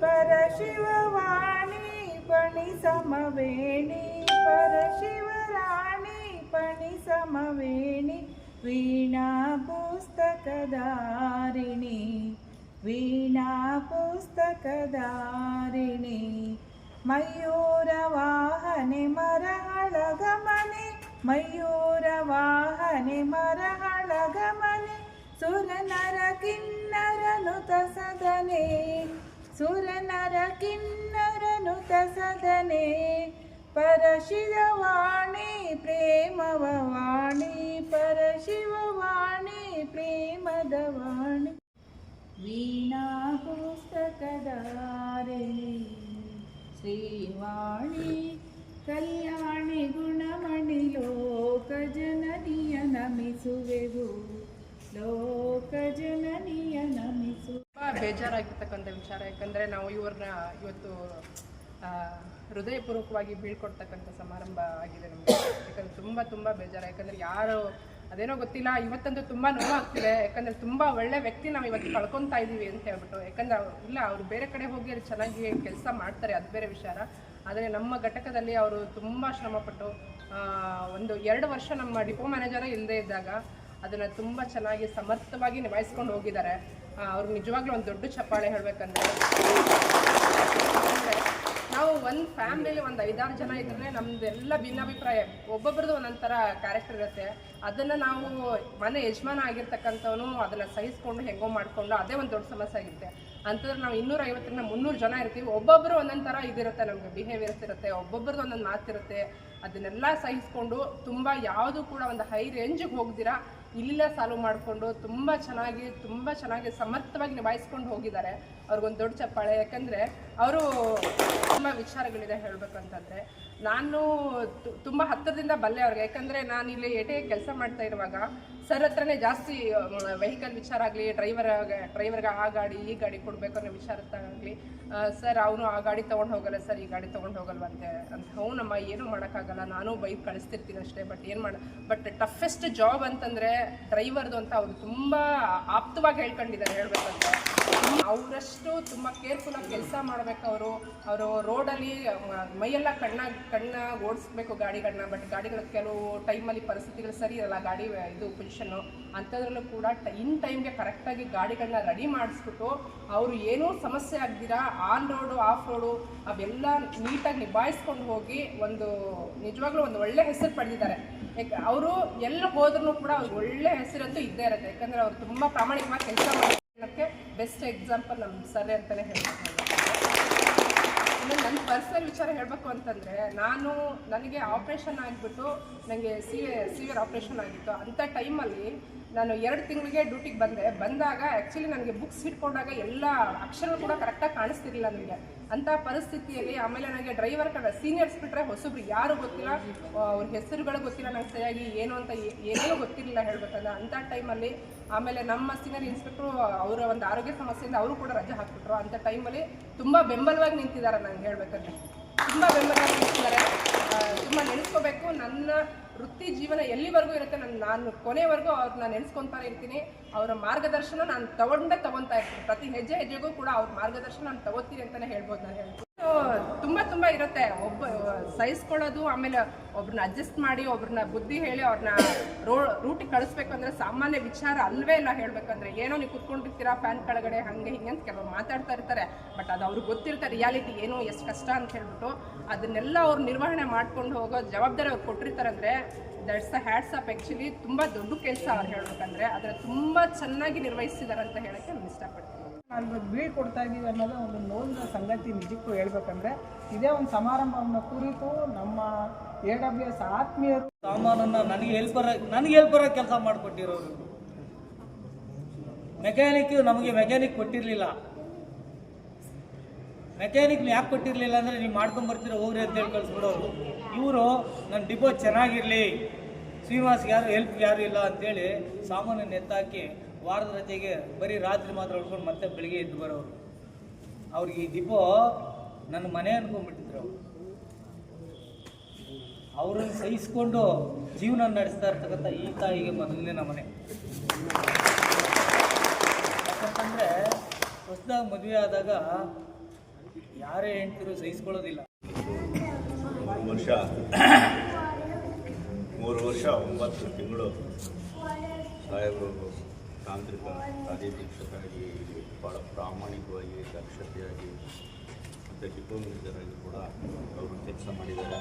[SPEAKER 1] ಪರಶಿವವಾಣಿ ಪಣಿ ಸಮವೇಣಿ ಪರಶಿವರಾಣಿ ಪಣಿ ಸಮವೇಣಿ ವೀಣಾ ಪುಸ್ತಕದಾರಿಣಿ ವೀಣಾ ಪುಸ್ತಕದಾರಿಣಿ ಮಯೂರ ವಾಹನೆ ಮರಹಳ ಗಮನೆ सुरनर किन्नरनुत सदने सुरनर किन्नरनुत सदने परशिववाणी प्रेमववाणी परशिववाणी प्रेमदवाणी।
[SPEAKER 5] वीणाहु ಬೇಜಾರಾಗಿರ್ತಕ್ಕಂಥ ವಿಚಾರ. ಯಾಕಂದರೆ ನಾವು ಇವ್ರನ್ನ ಇವತ್ತು ಹೃದಯಪೂರ್ವಕವಾಗಿ ಬೀಳ್ಕೊಡ್ತಕ್ಕಂಥ ಸಮಾರಂಭ ಆಗಿದೆ ನಮಗೆ. ಯಾಕಂದರೆ ತುಂಬ ತುಂಬ ಬೇಜಾರು. ಯಾಕಂದರೆ ಯಾರು, ಅದೇನೋ ಗೊತ್ತಿಲ್ಲ, ಇವತ್ತಂತೂ ತುಂಬ ನೋವಾಗ್ತಿದೆ. ಯಾಕಂದರೆ ತುಂಬ ಒಳ್ಳೆ ವ್ಯಕ್ತಿ ನಾವು ಇವತ್ತು ಕಳ್ಕೊತಾ ಇದ್ದೀವಿ ಅಂತ ಹೇಳ್ಬಿಟ್ಟು. ಯಾಕಂದರೆ ಇಲ್ಲ, ಅವರು ಬೇರೆ ಕಡೆ ಹೋಗಿ ಅಲ್ಲಿ ಚೆನ್ನಾಗಿ ಕೆಲಸ ಮಾಡ್ತಾರೆ, ಅದು ಬೇರೆ ವಿಚಾರ. ಆದರೆ ನಮ್ಮ ಘಟಕದಲ್ಲಿ ಅವರು ತುಂಬ ಶ್ರಮಪಟ್ಟು ಒಂದು ಎರಡು ವರ್ಷ ನಮ್ಮ ಡಿಪೋ ಮ್ಯಾನೇಜರೇ ಇಲ್ಲದೇ ಇದ್ದಾಗ ಅದನ್ನು ತುಂಬ ಚೆನ್ನಾಗಿ ಸಮರ್ಥವಾಗಿ ನಿಭಾಯಿಸ್ಕೊಂಡು ಹೋಗಿದ್ದಾರೆ. ಅವ್ರಿಗೆ ನಿಜವಾಗ್ಲೂ ಒಂದು ದೊಡ್ಡ ಚಪ್ಪಾಳೆ ಹೇಳಬೇಕಂದ್ರೆ, ನಾವು ಒಂದು ಫ್ಯಾಮಿಲಿಲಿ ಒಂದು ಐದಾರು ಜನ ಇದ್ರೆ ನಮ್ದೆಲ್ಲ ಭಿನ್ನಾಭಿಪ್ರಾಯ. ಒಬ್ಬೊಬ್ರದ್ದು ಒಂದೊಂದು ಥರ ಕ್ಯಾರೆಕ್ಟರ್ ಇರುತ್ತೆ. ಅದನ್ನು ನಾವು ಮನೆ ಯಜಮಾನ ಆಗಿರ್ತಕ್ಕಂಥವನು ಅದನ್ನು ಸಹಿಸ್ಕೊಂಡು ಹೆಂಗೋ ಮಾಡಿಕೊಂಡು ಅದೇ ಒಂದು ದೊಡ್ಡ ಸಮಸ್ಯೆ ಆಗಿರುತ್ತೆ. ಅಂತಂದ್ರೆ ನಾವು ಇನ್ನೂರ ಐವತ್ತರಿಂದ ಮುನ್ನೂರು ಜನ ಇರ್ತೀವಿ. ಒಬ್ಬೊಬ್ಬರು ಒಂದೊಂದು ಥರ ಇದಿರುತ್ತೆ ನಮಗೆ ಬಿಹೇವಿಯರ್ಸ್ ಇರುತ್ತೆ. ಒಬ್ಬೊಬ್ರದ್ದು ಒಂದೊಂದು ಮಾತಿರುತ್ತೆ. ಅದನ್ನೆಲ್ಲ ಸಹಿಸ್ಕೊಂಡು ತುಂಬ ಯಾವುದು ಕೂಡ ಒಂದು ಹೈ ರೇಂಜಿಗೆ ಹೋಗ್ದಿರಾ ಇಲ್ಲೇ ಸಾಲ್ವ್ ಮಾಡಿಕೊಂಡು ತುಂಬ ಚೆನ್ನಾಗಿ ತುಂಬ ಚೆನ್ನಾಗಿ ಸಮರ್ಥವಾಗಿ ನಿಭಾಯಿಸ್ಕೊಂಡು ಹೋಗಿದ್ದಾರೆ. ಅವ್ರಿಗೊಂದು ದೊಡ್ಡ ಚಪ್ಪಾಳೆ. ಯಾಕಂದರೆ ಅವರು ತುಂಬ ವಿಚಾರಗಳಿದೆ ಹೇಳಬೇಕಂತಂದರೆ. ನಾನು ತುಂಬ ಹತ್ತಿರದಿಂದ ಬಲ್ಲೆ ಅವ್ರಿಗೆ. ಯಾಕಂದರೆ ನಾನು ಇಲ್ಲಿ ಎಟೆ ಕೆಲಸ ಮಾಡ್ತಾ ಇರುವಾಗ ಸರ್ ಹತ್ರನೇ ಜಾಸ್ತಿ ವೆಹಿಕಲ್ ವಿಚಾರ ಆಗಲಿ ಡ್ರೈವರ್ ಡ್ರೈವರ್ಗೆ ಆ ಗಾಡಿ, ಈ ಗಾಡಿ ಕೊಡಬೇಕು ಅನ್ನೋ ವಿಚಾರದಾಗಲಿ ಸರ್ ಅವನು ಆ ಗಾಡಿ ತೊಗೊಂಡು ಹೋಗಲ್ಲ, ಸರ್ ಈ ಗಾಡಿ ತೊಗೊಂಡು ಹೋಗಲ್ವಂತೆ ಅಂತ. ಹೌನಮ್ಮ ಏನೂ ಮಾಡೋಕ್ಕಾಗಲ್ಲ, ನಾನು ಬೈಕ್ ಕಳಿಸ್ತಿರ್ತೀನಿ ಅಷ್ಟೇ ಬಟ್ ಏನು ಮಾಡ ಬಟ್ ಟಫೆಸ್ಟ್ ಜಾಬ್ ಅಂತಂದರೆ ಡ್ರೈವರ್ದು ಅಂತ ಅವರು ತುಂಬ ಆಪ್ತವಾಗಿ ಹೇಳ್ಕೊಂಡಿದ್ದಾರೆ ಹೇಳ್ಬೇಕಂದ್ರೆ ಅವರಷ್ಟು ತುಂಬ ಕೇರ್ಫುಲ್ಲಾಗಿ ಕೆಲಸ ಮಾಡೋ ಮಾಡಬೇಕು ಅವರು. ಅವರು ರೋಡಲ್ಲಿ ಮೈಯೆಲ್ಲ ಕಣ್ಣ ಕಣ್ಣ ಓಡಿಸ್ಬೇಕು ಗಾಡಿಗಳನ್ನ ಬಟ್ ಗಾಡಿಗಳು ಕೆಲವು ಟೈಮಲ್ಲಿ ಪರಿಸ್ಥಿತಿಗಳು ಸರಿ ಇರಲ್ಲ, ಗಾಡಿ, ಇದು ಪೊಸಿಷನ್ನು ಅಂಥದ್ರಲ್ಲೂ ಕೂಡ ಇನ್ ಟೈಮ್ಗೆ ಕರೆಕ್ಟಾಗಿ ಗಾಡಿಗಳನ್ನ ರೆಡಿ ಮಾಡಿಸ್ಬಿಟ್ಟು ಅವರು ಏನೂ ಸಮಸ್ಯೆ ಆಗ್ದಿರಾ ಆನ್ ರೋಡು ಆಫ್ ರೋಡು ಅವೆಲ್ಲ ನೀಟಾಗಿ ನಿಭಾಯಿಸ್ಕೊಂಡು ಹೋಗಿ ಒಂದು ನಿಜವಾಗ್ಲೂ ಒಂದು ಒಳ್ಳೆ ಹೆಸರು ಪಡೆದಿದ್ದಾರೆ. ಯಾಕೆ ಅವರು ಎಲ್ಲ ಹೋದ್ರೂ ಕೂಡ ಅವ್ರಿಗೆ ಒಳ್ಳೆ ಹೆಸರಂತೂ ಇದ್ದೇ ಇರುತ್ತೆ. ಯಾಕಂದರೆ ಅವ್ರು ತುಂಬ ಪ್ರಾಮಾಣಿಕವಾಗಿ ಕೆಲಸ ಮಾಡೋಕ್ಕೆ ಬೆಸ್ಟ್ ಎಕ್ಸಾಂಪಲ್ ನಮ್ಮ ಸರ್ ಅಂತಲೇ ಹೇಳ್ಬೋದು ಇನ್ನು ನನ್ನ ಪರ್ಸನಲ್ ವಿಚಾರ ಹೇಳಬೇಕು ಅಂತಂದರೆ, ನಾನು ನನಗೆ ಆಪ್ರೇಷನ್ ಆಗಿಬಿಟ್ಟು ನನಗೆ ಸಿವಿ ಸಿವಿಯರ್ ಆಪ್ರೇಷನ್ ಆಗಿತ್ತು. ಅಂಥ ಟೈಮಲ್ಲಿ ನಾನು ಎರಡು ತಿಂಗಳಿಗೆ ಡ್ಯೂಟಿಗೆ ಬಂದೆ. ಬಂದಾಗ ಆ್ಯಕ್ಚುಲಿ ನನಗೆ ಬುಕ್ಸ್ ಹಿಡ್ಕೊಂಡಾಗ ಎಲ್ಲ ಅಕ್ಷರಗಳು ಕೂಡ ಕರೆಕ್ಟಾಗಿ ಕಾಣಿಸ್ತಿರ್ಲಿಲ್ಲ ನನಗೆ. ಅಂಥ ಪರಿಸ್ಥಿತಿಯಲ್ಲಿ ಆಮೇಲೆ ನನಗೆ ಡ್ರೈವರ್ ಕಡೆ ಸೀನಿಯರ್ಸ್ ಬಿಟ್ಟರೆ ಹೊಸಬ್ರು ಯಾರು ಗೊತ್ತಿಲ್ಲ. ಅವ್ರ ಹೆಸರುಗಳು ಗೊತ್ತಿಲ್ಲ ನಂಗೆ ಸರಿಯಾಗಿ ಏನು ಅಂತ ಏನೇನೂ ಗೊತ್ತಿರಲಿಲ್ಲ ಹೇಳ್ಬೇಕಂದ್ರೆ ಅಂಥ ಟೈಮಲ್ಲಿ ಆಮೇಲೆ ನಮ್ಮ ಸೀನಿಯರ್ ಇನ್ಸ್ಪೆಕ್ಟ್ರು ಅವರ ಒಂದು ಆರೋಗ್ಯ ಸಮಸ್ಯೆಯಿಂದ ಅವರು ಕೂಡ ರಜೆ ಹಾಕ್ಬಿಟ್ರು. ಅಂಥ ಟೈಮಲ್ಲಿ ತುಂಬ ಬೆಂಬಲವಾಗಿ ನಿಂತಿದ್ದಾರೆ ನಂಗೆ ಹೇಳ್ಬೇಕಂದ್ರೆ. ತುಂಬ ಬೆಂಬಲವಾಗಿ ನಿಂತಿದ್ದಾರೆ. ತುಂಬ ನೆನೆಸ್ಕೋಬೇಕು. ನನ್ನ ವೃತ್ತಿ ಜೀವನ ಎಲ್ಲಿವರೆಗೂ ಇರುತ್ತೆ ನಾನು ನಾನು ಕೊನೆವರೆಗೂ ಅವ್ರನ್ನ ನೆನೆಸ್ಕೊತಾನೆ ಇರ್ತೀನಿ. ಅವರ ಮಾರ್ಗದರ್ಶನ ನಾನು ತಗೊಂಡೇ ತಗೊತಾ ಇರ್ತೀನಿ. ಪ್ರತಿ ಹೆಜ್ಜೆ ಹೆಜ್ಜೆಗೂ ಕೂಡ ಅವ್ರ ಮಾರ್ಗದರ್ಶನ ನಾನು ತಗೋತೀನಿ ಅಂತಲೇ ಹೇಳ್ಬೋದು ನಾನು ಹೇಳ್ತೀನಿ. ತುಂಬ ತುಂಬ ಇರುತ್ತೆ. ಒಬ್ಬ, ಸಹಿಸ್ಕೊಳ್ಳೋದು, ಆಮೇಲೆ ಒಬ್ರನ್ನ ಅಡ್ಜಸ್ಟ್ ಮಾಡಿ ಒಬ್ರನ್ನ ಬುದ್ಧಿ ಹೇಳಿ ಅವ್ರನ್ನ ರೋ ರೂಟಿಗೆ ಕಳಿಸ್ಬೇಕು ಅಂದ್ರೆ ಸಾಮಾನ್ಯ ವಿಚಾರ ಅಲ್ವೇ ಇಲ್ಲ ಹೇಳ್ಬೇಕಂದ್ರೆ ಏನೋ ನೀವು ಕುತ್ಕೊಂಡಿರ್ತೀರಾ ಫ್ಯಾನ್ ಕೆಳಗಡೆ, ಹಂಗೆ, ಹಿಂಗೆ ಅಂತ ಕೆಲವರು ಮಾತಾಡ್ತಾ ಇರ್ತಾರೆ. ಬಟ್ ಅದು ಅವ್ರಿಗೆ ಗೊತ್ತಿರ್ತಾರೆ ರಿಯಾಲಿಟಿ ಏನು, ಎಷ್ಟು ಕಷ್ಟ ಅಂತ ಹೇಳ್ಬಿಟ್ಟು. ಅದನ್ನೆಲ್ಲ ಅವ್ರು ನಿರ್ವಹಣೆ ಮಾಡ್ಕೊಂಡು ಹೋಗೋ ಜವಾಬ್ದಾರಿ ಅವ್ರು ಕೊಟ್ಟಿರ್ತಾರೆ ಅಂದರೆ that's the hats off actually ತುಂಬ ದೊಡ್ಡ ಕೆಲಸ ಅವ್ರು ಹೇಳ್ಬೇಕಂದ್ರೆ. ಅದರ ತುಂಬ ಚೆನ್ನಾಗಿ ನಿರ್ವಹಿಸಿದ್ದಾರೆ ಅಂತ ಹೇಳೋಕ್ಕೆ ನಾನು ಇಷ್ಟಪಡ್ತೀನಿ.
[SPEAKER 1] ನಾನು ಇವತ್ತು ಬೀಳ್ ಕೊಡ್ತಾ ಇದ್ದೀವಿ ಅನ್ನೋದು ಒಂದು ನೋವಿನ ಸಂಗತಿ ನಿಜಕ್ಕೂ ಹೇಳ್ಬೇಕಂದ್ರೆ ಇದೇ ಒಂದು ಸಮಾರಂಭವನ್ನು ಕುರಿತು ನಮ್ಮ ಎ ಡಬ್ಲ್ಯೂ ಎಸ್ ಆತ್ಮೀಯರು
[SPEAKER 4] ಸಾಮಾನನ್ನ ನನಗೆ ಹೆಲ್ಪರ್ ನನಗೆ ಹೆಲ್ಪರ್ ಕೆಲಸ ಮಾಡಿಕೊಟ್ಟಿರೋರು. ಮೆಕ್ಯಾನಿಕ್ ನಮಗೆ ಮೆಕ್ಯಾನಿಕ್ ಕೊಟ್ಟಿರಲಿಲ್ಲ. ಮೆಕ್ಯಾನಿಕ್ ಯಾಕೆ ಕೊಟ್ಟಿರಲಿಲ್ಲ ಅಂದರೆ ನೀವು ಮಾಡ್ಕೊಂಬರ್ತೀರ ಹೋಗ್ರಿ ಅಂತ ಹೇಳಿ ಕಳಿಸ್ಬಿಡೋರು. ಇವರು ನನ್ನ ಡಿಪೋ ಚೆನ್ನಾಗಿರಲಿ. ಶ್ರೀನಿವಾಸ್ಗೆ ಯಾರು ಹೆಲ್ಪ್ ಯಾರು ಇಲ್ಲ ಅಂತೇಳಿ ಸಾಮಾನನ್ನು ಎತ್ತಾಕಿ ವಾರದ ರಜೆಗೆ ಬರೀ ರಾತ್ರಿ ಮಾತ್ರ ಉಳ್ಕೊಂಡು ಮತ್ತೆ ಬೆಳಿಗ್ಗೆ ಎದ್ದು ಬರೋರು. ಅವ್ರಿಗೆ ಈ ದಿಪೋ ನನ್ನ ಮನೆ ಅನ್ಕೊಂಡ್ಬಿಟ್ಟಿದ್ರು ಅವರು. ಅವ್ರನ್ನ ಸಹಿಸ್ಕೊಂಡು ಜೀವನ ನಡೆಸ್ತಾ ಇರ್ತಕ್ಕಂಥ ಈ ತಾಯಿಗೆ ಮೊದಲನೇ ಮನೆ ಯಾಕಂತಂದರೆ, ಹೊಸದಾಗಿ ಮದುವೆ ಆದಾಗ ಯಾರೇ ಹೆಂಡ್ತಿರು ಸಹಿಸ್ಕೊಳ್ಳೋದಿಲ್ಲ.
[SPEAKER 6] ವರ್ಷ, ಮೂರು ವರ್ಷ, ಒಂಬತ್ತು ತಿಂಗಳು ಸಾಹೇಬರು ತಾಂತ್ರಿಕ ಕಾರ್ಯದೀಕ್ಷಕರಾಗಿ ಭಾಳ ಪ್ರಾಮಾಣಿಕವಾಗಿ, ದಕ್ಷತೆಯಾಗಿ, ಮತ್ತು ಡಿಪ್ಲೊಮೇಜರಾಗಿ ಕೂಡ ಅವರು ಕೆಲಸ ಮಾಡಿದ್ದಾರೆ.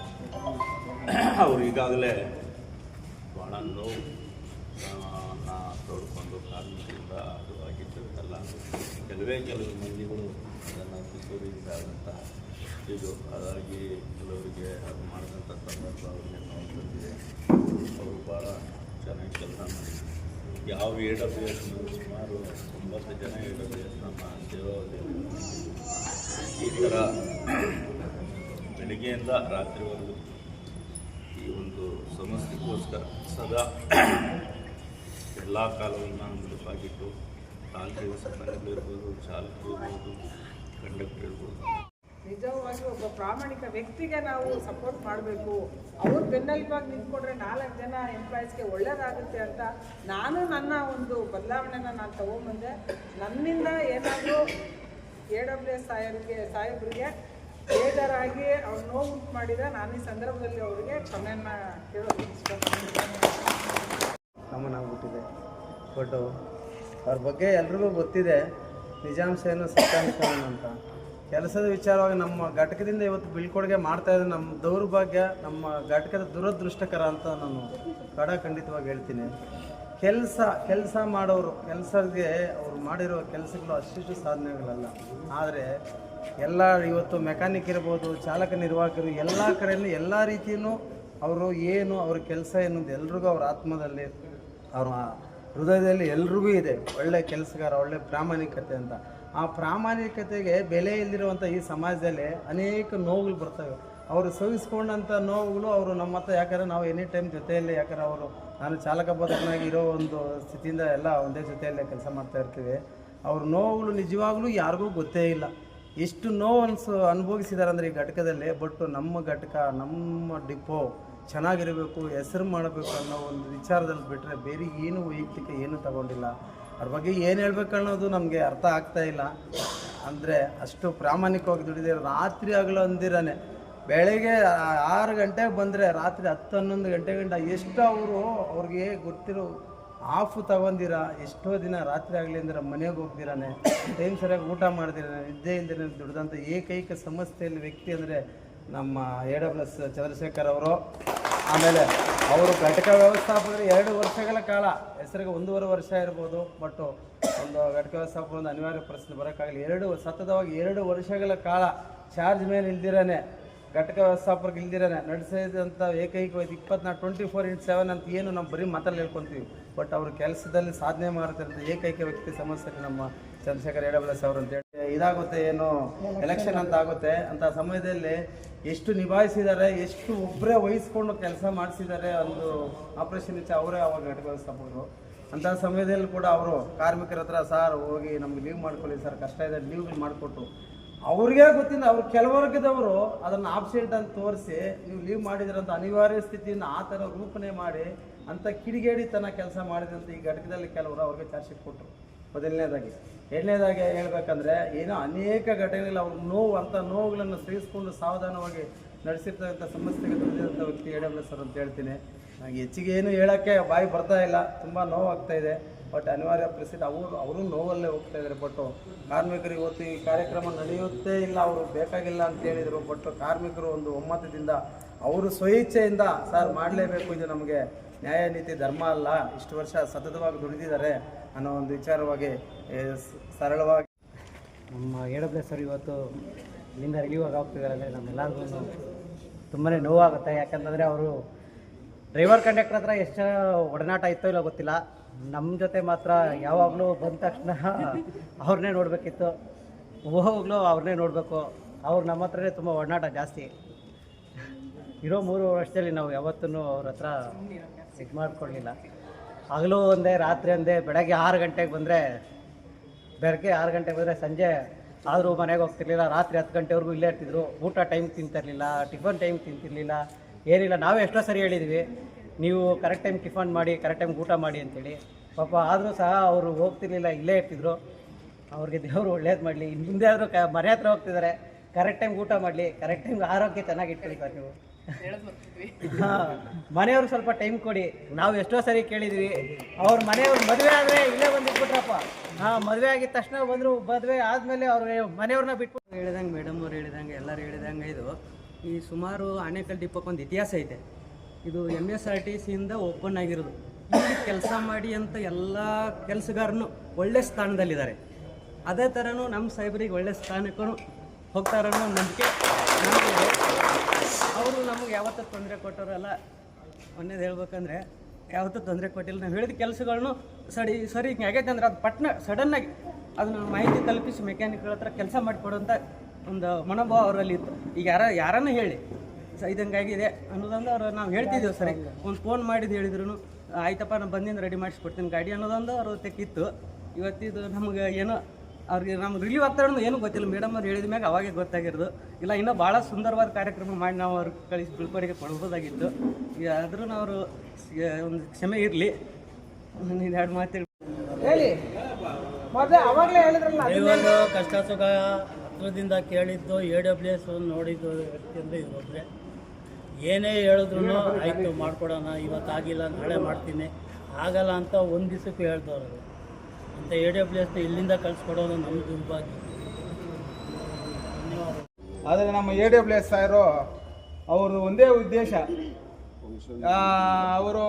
[SPEAKER 6] ಅವರು ಈಗಾಗಲೇ ಭಾಳ ನೋವು ತೋಡ್ಕೊಂಡು ಕಾರ್ಮಿಕರಿಂದ ಅದು ಆಗಿದ್ದಲ್ಲ ಕೆಲವೇ ಕೆಲವು ಮಂದಿಗಳು ಅದನ್ನು ಕಿತ್ತೂರಿಂದ ಆದಂಥ ಇದು ಅದಾಗಿ ಕೆಲವರಿಗೆ ಅದು ಮಾಡಿದಂಥ ಸಂದರ್ಭ ಅವರಿಗೆ ನೋವು ಬಂದಿದೆ ಅವರು ಭಾಳ ಚೆನ್ನಾಗಿ ಕೆಲಸ ಮಾಡಿದ್ದಾರೆ. ಯಾವ ಎ ಡಬ್ಲ್ಯೂ ಎಸ್ ಸುಮಾರು ಒಂಬತ್ತು ಜನ ಎ ಡಬ್ಲ್ಯೂ ಎಸ್ ನಮ್ಮ ಈ ಥರ ಬೆಳಗ್ಗೆಯಿಂದ ರಾತ್ರಿವರೆಗೂ ಈ ಒಂದು ಸಮಸ್ಯೆಗೋಸ್ಕರ ಸದಾ ಎಲ್ಲ ಕಾಲವನ್ನು ಮುಡುಪಾಗಿಟ್ಟು ತಾಂತ್ರಿಕ ಸಿಬ್ಬಂದಿಗಳು ಇರ್ಬೋದು ಚಾಲಕರು ಇರ್ಬೋದು ಕಂಡಕ್ಟರ್ ಇರ್ಬೋದು.
[SPEAKER 1] ನಿಜವಾಗಿ ಒಬ್ಬ ಪ್ರಾಮಾಣಿಕ ವ್ಯಕ್ತಿಗೆ ನಾವು ಸಪೋರ್ಟ್ ಮಾಡಬೇಕು. ಅವ್ರ ಬೆನ್ನೆಲುಬಾಗಿ ನಿಂತ್ಕೊಂಡ್ರೆ ನಾಲ್ಕು ಜನ ಎಂಪ್ಲಾಯೀಸ್ಗೆ ಒಳ್ಳೇದಾಗುತ್ತೆ ಅಂತ ನಾನು ನನ್ನ ಒಂದು ಬದಲಾವಣೆನ ನಾನು ತೊಗೊಂಬಂದೆ. ನನ್ನಿಂದ ಏನಾದರೂ ಎ ಡಬ್ಲ್ಯೂ ಎಸ್ ಸಾಹೇಬ್ರಿಗೆ ಸಾಹೇಬ್ರಿಗೆ ಬೇಜಾರಾಗಿ ಅವ್ರು ನೋವು ಉಂಟು ಮಾಡಿದರೆ ನಾನು ಈ ಸಂದರ್ಭದಲ್ಲಿ ಅವರಿಗೆ ಕ್ಷಮೆಯನ್ನು ಇಷ್ಟಪಡ್ತೀನಿ.
[SPEAKER 7] ಕಾಮನ್ ಬಟ್ ಅವ್ರ ಬಗ್ಗೆ ಎಲ್ರಿಗೂ ಗೊತ್ತಿದೆ. ನಿಜಾಂಶ ಏನು ಸತ್ಯಾಂಶ ಅಂತ. ಕೆಲಸದ ವಿಚಾರವಾಗಿ ನಮ್ಮ ಘಟಕದಿಂದ ಇವತ್ತು ಬೀಳ್ಕೊಡುಗೆ ಮಾಡ್ತಾ ಇದ್ರೆ ನಮ್ಮ ದೌರ್ಭಾಗ್ಯ, ನಮ್ಮ ಘಟಕದ ದುರದೃಷ್ಟಕರ ಅಂತ ನಾನು ಖಂಡಿತವಾಗಿ ಹೇಳ್ತೀನಿ. ಕೆಲಸ ಕೆಲಸ ಮಾಡೋರು, ಕೆಲಸಕ್ಕೆ ಅವ್ರು ಮಾಡಿರೋ ಕೆಲಸಗಳು ಅಷ್ಟಿಷ್ಟು ಸಾಧನೆಗಳಲ್ಲ. ಆದರೆ ಎಲ್ಲ ಇವತ್ತು ಮೆಕ್ಯಾನಿಕ್ ಇರ್ಬೋದು, ಚಾಲಕ ನಿರ್ವಾಹಕರು ಎಲ್ಲ ಕಡೆಯೂ ಎಲ್ಲ ರೀತಿಯೂ ಅವರು ಏನು, ಅವ್ರ ಕೆಲಸ ಏನಂತ ಎಲ್ರಿಗೂ ಅವ್ರ ಆತ್ಮದಲ್ಲಿ, ಅವ್ರ ಹೃದಯದಲ್ಲಿ ಎಲ್ರಿಗೂ ಇದೆ. ಒಳ್ಳೆ ಕೆಲಸಗಾರ, ಒಳ್ಳೆ ಪ್ರಾಮಾಣಿಕತೆ ಅಂತ. ಆ ಪ್ರಾಮಾಣಿಕತೆಗೆ ಬೆಲೆ ಇಲ್ದಿರುವಂಥ ಈ ಸಮಾಜದಲ್ಲಿ ಅನೇಕ ನೋವುಗಳು ಬರ್ತವೆ. ಅವರು ಸಹಿಸ್ಕೊಂಡಂಥ ನೋವುಗಳು ಅವರು ನಮ್ಮ ಹತ್ರ, ಯಾಕಂದರೆ ನಾವು ಎನಿ ಟೈಮ್ ಜೊತೆಯಲ್ಲೇ, ಯಾಕಂದ್ರೆ ಅವರು, ನಾನು ಚಾಲಕ ಬೋಧಕನಾಗಿ ಇರೋ ಒಂದು ಸ್ಥಿತಿಯಿಂದ ಎಲ್ಲ ಒಂದೇ ಜೊತೆಯಲ್ಲೇ ಕೆಲಸ ಮಾಡ್ತಾ ಇರ್ತೀವಿ. ಅವ್ರ ನೋವುಗಳು ನಿಜವಾಗ್ಲೂ ಯಾರಿಗೂ ಗೊತ್ತೇ ಇಲ್ಲ. ಎಷ್ಟು ನೋವು ಅನ್ಸು ಅನುಭವಿಸಿದ್ದಾರೆ ಅಂದರೆ ಈ ಘಟಕದಲ್ಲಿ ಬಟ್ ನಮ್ಮ ಘಟಕ, ನಮ್ಮ ಡಿಪೋ ಚೆನ್ನಾಗಿರಬೇಕು, ಹೆಸರು ಮಾಡಬೇಕು ಅನ್ನೋ ಒಂದು ವಿಚಾರದಲ್ಲಿ ಬಿಟ್ಟರೆ ಬೇರೆ ಏನು ವೈಯಕ್ತಿಕ ಏನು ತಗೊಂಡಿಲ್ಲ. ಅದ್ರ ಬಗ್ಗೆ ಏನು ಹೇಳ್ಬೇಕು ಅನ್ನೋದು ನಮಗೆ ಅರ್ಥ ಆಗ್ತಾ ಇಲ್ಲ. ಅಂದರೆ ಅಷ್ಟು ಪ್ರಾಮಾಣಿಕವಾಗಿ ದುಡಿದಿರೋ ರಾತ್ರಿ ಆಗಲು ಅಂದಿರಾನೆ. ಬೆಳಗ್ಗೆ ಆರು ಗಂಟೆಗೆ ಬಂದರೆ ರಾತ್ರಿ ಹತ್ತು ಹನ್ನೊಂದು ಗಂಟೆ ಗಂಟ ಎಷ್ಟು ಅವರು ಅವ್ರಿಗೆ ಗೊತ್ತಿರೋ ಆಫು ತಗೊಂಡಿರ ಎಷ್ಟೋ ದಿನ ರಾತ್ರಿ ಆಗಲಿ ಅಂದ್ರೆ ಮನೆಗೆ ಹೋಗ್ದಿರಾನೆ. ಟೈಮ್ ಸರಿಯಾಗಿ ಊಟ ಮಾಡ್ದಿರಾನೆ. ನಿದ್ದೆ ಇಲ್ದಿರ ದುಡ್ದಂಥ ಏಕೈಕ ಸಮಸ್ಯೆಯಲ್ಲಿ ವ್ಯಕ್ತಿ ಅಂದರೆ ನಮ್ಮ ಎ ಡಬ್ಲ್ಯೂ ಎಸ್ ಚಂದ್ರಶೇಖರ್ ಅವರು. ಆಮೇಲೆ ಅವರು ಘಟಕ ವ್ಯವಸ್ಥಾಪಕರು ಎರಡು ವರ್ಷಗಳ ಕಾಲ, ಹೆಸರಿಗೆ ಒಂದೂವರೆ ವರ್ಷ ಇರ್ಬೋದು ಬಟ್ ಒಂದು ಘಟಕ ವ್ಯವಸ್ಥಾಪಕ ಒಂದು ಅನಿವಾರ್ಯ ಪರಿಸ್ಥಿತಿ ಬರೋಕ್ಕಾಗಲಿ ಎರಡು, ಸತತವಾಗಿ ಎರಡು ವರ್ಷಗಳ ಕಾಲ ಚಾರ್ಜ್ ಮೇಲೆ ಇಲ್ದಿರೇ ಘಟಕ ವ್ಯವಸ್ಥಾಪಕರಿಗೆ ಇಲ್ದಿರೇ ನಡೆಸಿದಂಥ ಏಕೈಕವಾದ ಇಪ್ಪತ್ನಾಲ್ಕು ಟ್ವೆಂಟಿ ಫೋರ್ ಇಂಟು ಸೆವೆನ್ ಅಂತ ಏನು ನಾವು ಬರೀ ಮಾತಲ್ಲಿ ಹೇಳ್ಕೊತೀವಿ. ಬಟ್ ಅವ್ರ ಕೆಲಸದಲ್ಲಿ ಸಾಧನೆ ಮಾಡ್ತಿರೋಂಥ ಏಕೈಕ ವ್ಯಕ್ತಿ ಸಮಸ್ಯೆ ನಮ್ಮ ಚಂದ್ರಶೇಖರ್ ಎಡಬ್ಲ್ಯೂ ಅವರು ಅಂತೇಳಿ ಇದಾಗುತ್ತೆ ಏನು ಎಲೆಕ್ಷನ್ ಅಂತ ಆಗುತ್ತೆ. ಅಂತ ಸಮಯದಲ್ಲಿ ಎಷ್ಟು ನಿಭಾಯಿಸಿದ್ದಾರೆ, ಎಷ್ಟು ಒಬ್ಬರೇ ವಹಿಸ್ಕೊಂಡು ಕೆಲಸ ಮಾಡಿಸಿದ್ದಾರೆ ಒಂದು ಆಪರೇಷನ್ ಇಚ್ಛೆ ಅವರೇ ಅವಾಗ ಘಟಕ ಅಂತ ಸಮಯದಲ್ಲಿ ಕೂಡ ಅವರು ಕಾರ್ಮಿಕರ ಹತ್ರ, ಸರ್, ಹೋಗಿ ನಮ್ಗೆ ಲೀವ್ ಮಾಡ್ಕೊಳ್ಳಿ, ಸರ್, ಕಷ್ಟ ಇದೆ, ಲೀವ್ ಮಾಡಿಕೊಟ್ಟು. ಅವ್ರಿಗೆ ಗೊತ್ತಿಲ್ಲ, ಅವ್ರು ಕೆಲವರ್ಗದವರು ಅದನ್ನು ಆಬ್ಸೆಂಟ್ ಅಂತ ತೋರಿಸಿ, ನೀವು ಲೀವ್ ಮಾಡಿದ್ರಂತ ಅನಿವಾರ್ಯ ಸ್ಥಿತಿಯನ್ನು ಆ ಥರ ರೂಪಣೆ ಮಾಡಿ ಅಂಥ ಕಿಡಿಗೇಡಿತನ ಕೆಲಸ ಮಾಡಿದಂಥ ಈ ಘಟಕದಲ್ಲಿ ಕೆಲವರು ಅವ್ರಿಗೆ ಚಾರ್ಜ್ ಶೀಟ್ ಕೊಟ್ಟರು. ಮೊದಲನೇದಾಗಿ. ಎರಡನೇದಾಗಿ ಹೇಳ್ಬೇಕಂದ್ರೆ, ಏನೋ ಅನೇಕ ಘಟನೆಗಳು ಅವ್ರ ನೋವು, ಅಂಥ ನೋವುಗಳನ್ನು ಸಹಿಸಿಕೊಂಡು ಸಾವಧಾನವಾಗಿ ನಡೆಸಿರ್ತಕ್ಕಂಥ ಸಮಸ್ಯೆಗೆ ದುಡಿದಂಥ ವ್ಯಕ್ತಿ ಎ ಸರ್ ಅಂತ ಹೇಳ್ತೀನಿ. ನನಗೆ ಹೆಚ್ಚಿಗೆ ಏನು ಹೇಳೋಕ್ಕೆ ಬಾಯಿ ಬರ್ತಾ ಇಲ್ಲ, ತುಂಬ ನೋವಾಗ್ತಾ ಇದೆ. ಬಟ್ ಅನಿವಾರ್ಯ ಪರಿಸ್ಥಿತಿ, ಅವರು ಅವರು ನೋವಲ್ಲೇ ಹೋಗ್ತಾ ಇದ್ದಾರೆ ಬಟ್ ಕಾರ್ಮಿಕರು ಇವತ್ತು ಈ ಕಾರ್ಯಕ್ರಮ ನಡೆಯುತ್ತೇ ಇಲ್ಲ, ಅವರು ಬೇಕಾಗಿಲ್ಲ ಅಂತ ಹೇಳಿದರು. ಬಟ್ ಕಾರ್ಮಿಕರು ಒಂದು ಒಮ್ಮತದಿಂದ ಅವರು ಸ್ವಇಚ್ಛೆಯಿಂದ, ಸರ್, ಮಾಡಲೇಬೇಕು, ಇದು ನಮಗೆ ನ್ಯಾಯ ನೀತಿ ಧರ್ಮ ಅಲ್ಲ, ಇಷ್ಟು ವರ್ಷ ಸತತವಾಗಿ ದುಡಿದಿದ್ದಾರೆ. ಅನ್ನೋ ಒಂದು ವಿಚಾರವಾಗಿ ಸರಳವಾಗಿ.
[SPEAKER 8] ನಮ್ಮ ಎ ಡಬ್ಲ್ಯೂ ಸರ್ ಇವತ್ತು ಇಲ್ಲಿಂದ ರಿಲೀವ್ ಆಗಿ ಹೋಗ್ತಿದ್ದಾರೆ ಅಂದರೆ ನಮ್ಮೆಲ್ಲರಿಗೂ ತುಂಬಾ ನೋವಾಗುತ್ತೆ. ಯಾಕಂತಂದರೆ ಅವರು ಡ್ರೈವರ್ ಕಂಡಕ್ಟರ್ ಹತ್ರ ಎಷ್ಟು ಒಡನಾಟ ಇತ್ತೋ ಇಲ್ಲ ಗೊತ್ತಿಲ್ಲ. ನಮ್ಮ ಜೊತೆ ಮಾತ್ರ ಯಾವಾಗಲೂ ಬಂದ ತಕ್ಷಣ ಅವ್ರನ್ನೇ ನೋಡಬೇಕಿತ್ತು. ಹೋಗ್ಲೂ ಅವ್ರನ್ನೇ ನೋಡಬೇಕು. ಅವ್ರು ನಮ್ಮ ಹತ್ರನೇ ತುಂಬ ಒಡನಾಟ ಜಾಸ್ತಿ. ಇರೋ ಮೂರು ವರ್ಷದಲ್ಲಿ ನಾವು ಯಾವತ್ತೂ ಅವ್ರ ಹತ್ರ ಇದು ಮಾಡ್ಕೊಳ್ಳಿಲ್ಲ ಹಗಲು ಒಂದೇ, ರಾತ್ರಿ ಒಂದೇ, ಬೆಳಗ್ಗೆ ಆರು ಗಂಟೆಗೆ ಬಂದರೆ, ಬೆಳಗ್ಗೆ ಆರು ಗಂಟೆಗೆ ಬಂದರೆ ಸಂಜೆ ಆದರೂ ಮನೆಗೆ ಹೋಗ್ತಿರ್ಲಿಲ್ಲ, ರಾತ್ರಿ ಹತ್ತು ಗಂಟೆವರೆಗೂ ಇಲ್ಲೇ ಇರ್ತಿದ್ರು, ಊಟ ಟೈಮ್ ತಿಂತಿರಲಿಲ್ಲ ಟಿಫನ್ ಟೈಮ್ ತಿಂತಿರಲಿಲ್ಲ, ಏನಿಲ್ಲ, ನಾವೇ ಎಷ್ಟೋ ಸರಿ ಹೇಳಿದ್ವಿ, ನೀವು ಕರೆಕ್ಟ್ ಟೈಮ್ ಟಿಫನ್ ಮಾಡಿ ಕರೆಕ್ಟ್ ಟೈಮ್ ಊಟ ಮಾಡಿ ಅಂತೇಳಿ. ಪಾಪ ಆದರೂ ಸಹ ಅವರು ಹೋಗ್ತಿರ್ಲಿಲ್ಲ, ಇಲ್ಲೇ ಇರ್ತಿದ್ರು. ಅವ್ರಿಗೆ ದೇವರು ಒಳ್ಳೇದು ಮಾಡಲಿ. ಇನ್ನು ಮುಂದೆ ಆದರೂ ಕ ಮನೆ ಹತ್ರ ಹೋಗ್ತಿದ್ದಾರೆ ಕರೆಕ್ಟ್ ಟೈಮ್ಗೆ ಊಟ ಮಾಡಲಿ ಕರೆಕ್ಟ್ ಟೈಮ್ಗೆ ಆರೋಗ್ಯ ಚೆನ್ನಾಗಿ ಇಟ್ಕೊಳ್ಳಿ ನೀವು. ಮನೆಯವ್ರು ಸ್ವಲ್ಪ ಟೈಮ್ ಕೊಡಿ. ನಾವು ಎಷ್ಟೋ ಸರಿ ಕೇಳಿದ್ವಿ. ಅವ್ರ ಮನೆಯವ್ರು ಮದುವೆ ಆದರೆ ಇಲ್ಲೇ ಬಂದಿಟ್ಬಿಟ್ರಪ್ಪ ಹಾಂ ಮದುವೆ ಆಗಿದ ತಕ್ಷಣ ಬಂದರು ಮದುವೆ ಆದಮೇಲೆ ಅವ್ರಿಗೆ ಮನೆಯವ್ರನ್ನ ಬಿಟ್ಟು
[SPEAKER 9] ಹೇಳಿದಂಗೆ ಮೇಡಮ್ ಅವ್ರು ಹೇಳಿದಂಗೆ ಎಲ್ಲರೂ ಹೇಳಿದಂಗೆ ಇದು ಈ ಸುಮಾರು ಆನೆಕಲ್ ಡಿಪ್ಪಕ್ಕೊಂದು ಒಂದು ಇತಿಹಾಸ ಐತೆ. ಇದು ಎಂ ಎಸ್ ಆರ್ ಟಿ ಸಿಯಿಂದ ಓಪನ್ ಆಗಿರೋದು. ಇಲ್ಲಿ ಕೆಲಸ ಮಾಡಿ ಅಂತ ಎಲ್ಲ ಕೆಲಸಗಾರನು ಒಳ್ಳೆ ಸ್ಥಾನದಲ್ಲಿದ್ದಾರೆ. ಅದೇ ಥರನೂ ನಮ್ಮ ಸೈಬರಿಗೆ ಒಳ್ಳೆ ಸ್ಥಾನಕ್ಕೂ ಹೋಗ್ತಾರೆ ಅನ್ನೋ ನಂಬಿಕೆ ಅವರು ನಮಗೆ ಯಾವತ್ತೂ ತೊಂದರೆ ಕೊಟ್ಟವರಲ್ಲ. ಒಂದೇದು ಹೇಳ್ಬೇಕಂದ್ರೆ, ಯಾವತ್ತೂ ತೊಂದರೆ ಕೊಟ್ಟಿಲ್ಲ. ನಾವು ಹೇಳಿದ ಕೆಲಸಗಳನ್ನು ಸರಿ ಸರಿ, ಹಿಂಗೆ ಆಗೈತೆ ಅಂದ್ರೆ ಅದು ಪಟ್ನ ಸಡನ್ನಾಗಿ ಅದನ್ನ ಮಾಹಿತಿ ತಲುಪಿಸಿ ಮೆಕ್ಯಾನಿಕ್ಗಳ ಹತ್ರ ಕೆಲಸ ಮಾಡಿಕೊಡುವಂಥ ಒಂದು ಮನೋಭಾವ ಅವರಲ್ಲಿ ಇತ್ತು. ಈಗ ಯಾರ, ಯಾರನ್ನ ಹೇಳಿ, ಸ ಇದಂಗಾಗಿದೆ ಅನ್ನೋದೊಂದು ಅವ್ರು ನಾವು ಹೇಳ್ತಿದ್ದೇವೆ ಸರಿ. ಒಂದು ಫೋನ್ ಮಾಡಿದ್ದು ಹೇಳಿದ್ರು ಆಯ್ತಪ್ಪ, ನಾನು ಬಂದಿಂದ ರೆಡಿ ಮಾಡಿಸ್ಕೊಡ್ತೀನಿ ಗಾಡಿ ಅನ್ನೋದೊಂದು ಅವ್ರ ತೆಕ್ಕಿತ್ತು ಇವತ್ತಿದು ನಮ್ಗೆ ಏನೋ ಅವ್ರಿಗೆ ನಮ್ಗೆ ರಿಲೀವ್ ಆಗ್ತಾ ಏನು ಏನೂ ಗೊತ್ತಿಲ್ಲ. ಮೇಡಮ್ ಅವ್ರು ಹೇಳಿದ ಮ್ಯಾಗ ಅವಾಗೇ ಗೊತ್ತಾಗಿರೋದು. ಇಲ್ಲ ಇನ್ನೂ ಭಾಳ ಸುಂದರವಾದ ಕಾರ್ಯಕ್ರಮ ಮಾಡಿ ನಾವು ಅವ್ರಿಗೆ ಕಳಿಸಿ ಬೀಳ್ಕೊಡುಗೆ ಕೊಡ್ಬೋದಾಗಿತ್ತು. ಈಗ ಆದ್ರೂ ಅವರು ಒಂದು ಕ್ಷಮೆ ಇರಲಿ. ನೀನು ಎರಡು ಮಾತು
[SPEAKER 1] ಹೇಳಿ. ಹೇಳಿ. ಅವಾಗಲೇ ಹೇಳಿದ್ರಲ್ಲ
[SPEAKER 10] ಕಷ್ಟ ಸುಖ ಹತ್ರದಿಂದ ಕೇಳಿದ್ದು ಎ ಡಬ್ಲ್ಯೂ ಎಸ್ ನೋಡಿದ್ದು ವ್ಯಕ್ತಿ ಅಂದರೆ ಇವೊಬ್ಬರೇ ಏನೇ ಹೇಳಿದ್ರು ಆಯಿತು ಮಾಡ್ಕೊಡೋಣ ಇವತ್ತು ಆಗಿಲ್ಲ ನಾಳೆ ಮಾಡ್ತೀನಿ. ಆಗಲ್ಲ ಅಂತ ಒಂದು ದಿವಸಕ್ಕೂ ಹೇಳ್ದವ್ರು ಅಂತ ಎ ಡಬ್ಲ್ಯೂ ಎಸ್ನ ಇಲ್ಲಿಂದ ಕಳಿಸ್ಕೊಡೋದು ನಮ್ಮ ದುರ್ಭಾಗ್ಯ.
[SPEAKER 11] ಆದರೆ ನಮ್ಮ ಎ ಡಬ್ಲ್ಯೂ ಎಸ್ ಸಾಯರು ಅವರು ಒಂದೇ ಉದ್ದೇಶ. ಅವರು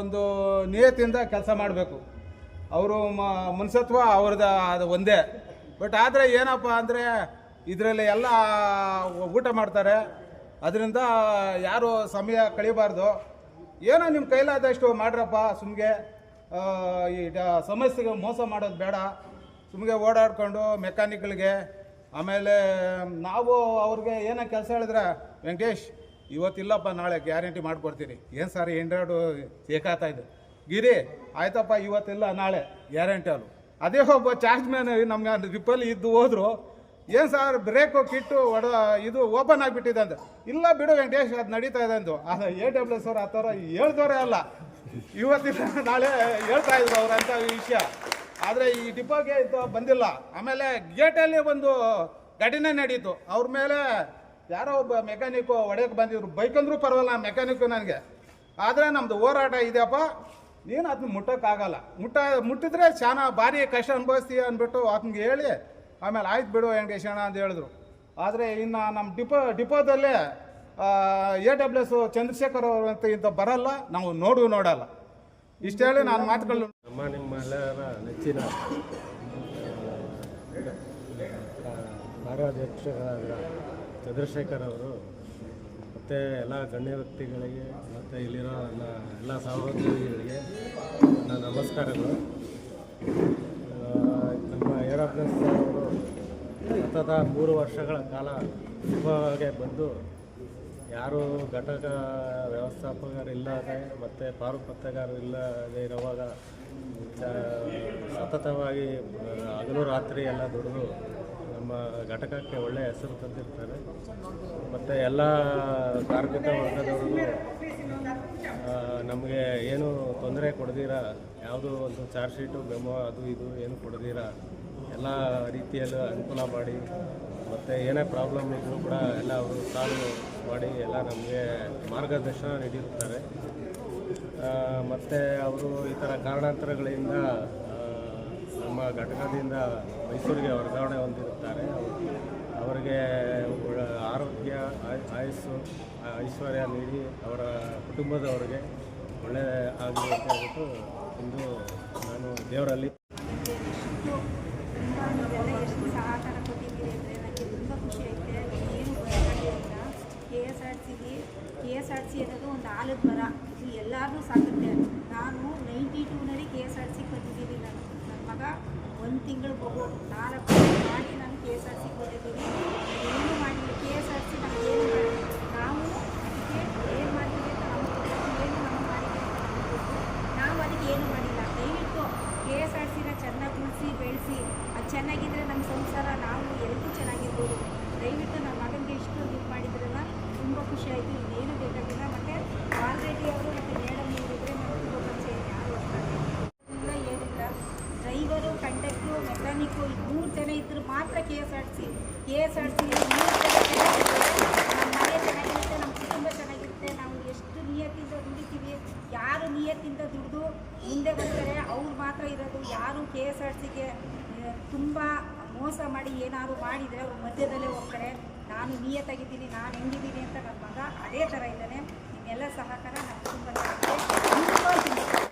[SPEAKER 11] ಒಂದು ನಿಯತಿಯಿಂದ ಕೆಲಸ ಮಾಡಬೇಕು. ಅವರು ಮನಸತ್ವ ಅವ್ರದ್ದು ಅದು ಒಂದೇ. ಬಟ್ ಆದರೆ ಏನಪ್ಪ ಅಂದರೆ ಇದರಲ್ಲಿ ಎಲ್ಲ ಊಟ ಮಾಡ್ತಾರೆ. ಅದರಿಂದ ಯಾರು ಸಮಯ ಕಳಿಬಾರ್ದು. ಏನೋ ನಿಮ್ಮ ಕೈಲಾದಷ್ಟು ಮಾಡ್ರಪ್ಪ ಸುಮ್ಗೆ. ಈ ಸಮಸ್ಯೆಗೆ ಮೋಸ ಮಾಡೋದು ಬೇಡ. ಸುಮ್ಮನೆ ಓಡಾಡ್ಕೊಂಡು ಮೆಕ್ಯಾನಿಕ್ಗಳಿಗೆ ಆಮೇಲೆ, ನಾವು ಅವ್ರಿಗೆ ಏನೋ ಕೆಲಸ ಹೇಳಿದ್ರೆ, ವೆಂಕಟೇಶ್, ಇವತ್ತಿಲ್ಲಪ್ಪ, ನಾಳೆ ಗ್ಯಾರಂಟಿ ಮಾಡಿಕೊಡ್ತೀನಿ. ಏನು ಸರ್ ಎಂಡ್ರಾಯ್ಡು ಏಕಾಗ್ತಾ ಇದೆ? ಗಿರಿ, ಆಯ್ತಪ್ಪ, ಇವತ್ತಿಲ್ಲ, ನಾಳೆ ಗ್ಯಾರಂಟಿ ಅಲ್ಲ ಅದೇ ಒಬ್ಬ ಚಾರ್ಜ್ ಮ್ಯಾನ್ ನಮ್ಗೆ ರಿಪ್ಪಲ್ಲಿ ಇದ್ದು ಹೋದ್ರು. ಏನು ಸರ್, ಬ್ರೇಕು, ಕಿಟ್ಟು, ಒಡ, ಇದು ಓಪನ್ ಆಗಿಬಿಟ್ಟಿದೆ ಅಂತ ಇಲ್ಲ ಬಿಡು ವೆಂಕಟೇಶ್, ಅದು ನಡೀತಾ ಇದೆ ಅಂದು. ಅದು ಎ ಡಬ್ಲ್ಯೂ ಸರ್ ಆ ಥರ ಹೇಳ್ದವರೇ ಅಲ್ಲ. ಇವತ್ತಿನ ನಾಳೆ ಹೇಳ್ತಾ ಇದ್ರು ಅವ್ರು ಅಂತ ವಿಷಯ. ಆದರೆ ಈ ಡಿಪೋಗೆ ಇದು ಬಂದಿಲ್ಲ. ಆಮೇಲೆ ಗೇಟಲ್ಲಿ ಒಂದು ಘಟನೆ ನಡೀತು. ಅವ್ರ ಮೇಲೆ ಯಾರೋ ಒಬ್ಬ ಮೆಕ್ಯಾನಿಕ್ ಹೊಡೆಯಕ್ಕೆ ಬಂದಿದ್ರು. ಬೈಕ್ ಅಂದ್ರೂ ಪರವಾಗಿಲ್ಲ ಮೆಕ್ಯಾನಿಕ್ಕು ನನಗೆ. ಆದರೆ ನಮ್ಮದು ಹೋರಾಟ ಇದೆಯಪ್ಪ. ನೀನು ಅದನ್ನ ಮುಟ್ಟೋಕ್ಕಾಗಲ್ಲ. ಮುಟ್ಟ, ಮುಟ್ಟಿದ್ರೆ ಶಾನ ಭಾರಿ ಕಷ್ಟ ಅನುಭವಿಸ್ತೀಯ ಅಂದ್ಬಿಟ್ಟು ಆತನಿಗೆ ಹೇಳಿ ಆಮೇಲೆ ಆಯ್ತು ಬಿಡು ವೆಂಕಟೇಶಣ್ಣ ಅಂತ ಹೇಳಿದ್ರು. ಆದರೆ ಇನ್ನು ನಮ್ಮ ಡಿಪೋ, ಡಿಪೋದಲ್ಲೇ ಎ ಡಬ್ಲ್ಯೂ ಎಸ್ ಚಂದ್ರಶೇಖರ್ ಅವರು ಅಂತ ಇಂಥ ಬರಲ್ಲ, ನಾವು ನೋಡು ನೋಡಲ್ಲ. ಇಷ್ಟ ಹೇಳಿ ನಾನು ಮಾತುಗಳು
[SPEAKER 12] ನಮ್ಮ ನಿಮ್ಮೆಲ್ಲರ ನೆಚ್ಚಿನ ಕಾರ್ಯಾಧ್ಯಕ್ಷರಾದ ಚಂದ್ರಶೇಖರ್ ಅವರು, ಮತ್ತು ಎಲ್ಲ ಗಣ್ಯ ವ್ಯಕ್ತಿಗಳಿಗೆ, ಮತ್ತು ಇಲ್ಲಿರೋ ನನ್ನ ಎಲ್ಲ ಸಹೋದ್ಯೋಗಿಗಳಿಗೆ ನನ್ನ ನಮಸ್ಕಾರಗಳು. ನಮ್ಮ ಏರೋಪ್ಲೇಸ್ ಅವರು ಸತತ ಮೂರು ವರ್ಷಗಳ ಕಾಲ ಶಿವಮೊಗ್ಗಗೆ ಬಂದು ಯಾರು ಘಟಕ ವ್ಯವಸ್ಥಾಪಕರಿಲ್ಲದೆ ಮತ್ತು ಪಾರುಪತ್ತೆಗಾರರು ಇಲ್ಲದೆ ಇರುವಾಗ ಸತತವಾಗಿ ಹಗಲು ರಾತ್ರಿ ಎಲ್ಲ ದುಡಿದು ನಮ್ಮ ಘಟಕಕ್ಕೆ ಒಳ್ಳೆಯ ಹೆಸರು ತಂದಿರ್ತಾರೆ. ಮತ್ತು ಎಲ್ಲ ಕಾರ್ಮಿಕ ವರ್ಗದವರು ನಮಗೆ ಏನು ತೊಂದರೆ ಕೊಡದಿರ, ಯಾವುದೋ ಒಂದು ಚಾರ್ಜ್ ಶೀಟು, ಮೆಮೊ ಅದು ಇದು ಏನು ಕೊಡದಿರ, ಎಲ್ಲ ರೀತಿಯಲ್ಲೂ ಅನುಕೂಲ ಮಾಡಿ, ಮತ್ತು ಏನೇ ಪ್ರಾಬ್ಲಮ್ ಇದ್ದರೂ ಕೂಡ ಎಲ್ಲ ಅವರು ಸಾಲ್ವ್ ಮಾಡಿ ಎಲ್ಲ ನಮಗೆ ಮಾರ್ಗದರ್ಶನ ನೀಡಿರ್ತಾರೆ ಮತ್ತು ಅವರು ಈ ಥರ ಕಾರಣಾಂತರಗಳಿಂದ ನಮ್ಮ ಘಟಕದಿಂದ ಮೈಸೂರಿಗೆ ವರ್ಗಾವಣೆ ಹೊಂದಿರುತ್ತಾರೆ. ಅವರಿಗೆ ಆರೋಗ್ಯ, ಆಯ್- ಆಯಸ್ಸು, ಐಶ್ವರ್ಯ ನೀಡಿ ಅವರ ಕುಟುಂಬದವರಿಗೆ ಒಳ್ಳೆ ಆಗಲಿ ಅಂತ ಹೇಳ್ಬಿಟ್ಟು ಇಂದು ನಾನು ದೇವರಲ್ಲಿ
[SPEAKER 13] ತುಂಬ ನೀವೆಲ್ಲ ಎಷ್ಟು ಸಹಕಾರ ಕೊಟ್ಟಿದ್ದೀರಿ ಅಂದರೆ ನನಗೆ ತುಂಬ ಖುಷಿ ಐತೆ ಏನು ಗೊತ್ತಾಗಿಲ್ಲ ಕೆ ಎಸ್ ಆರ್ ಸಿಗೆ ಕೆ ಎಸ್ ಆರ್ ಸಿ ಅನ್ನೋದು ಒಂದು ಆಲದ ಮರ. ಇದು ಎಲ್ಲರೂ ಸಾಕುತ್ತೆ. ನಾನು ನೈಂಟಿ ಟೂನಲ್ಲಿ ಕೆ ಎಸ್ ಆರ್ ಸಿಗೆ ಬಂದಿದ್ದೀನಿ. ನಾನು ನನ್ನ ಮಗ ಒಂದು ತಿಂಗಳು ಮಗು ನಾಲ್ಕು ಮಾಡಿ ನಾನು ಕೆ ಎಸ್ ಆರ್ ಸಿಗೆ ಬಂದಿದ್ದೀನಿ.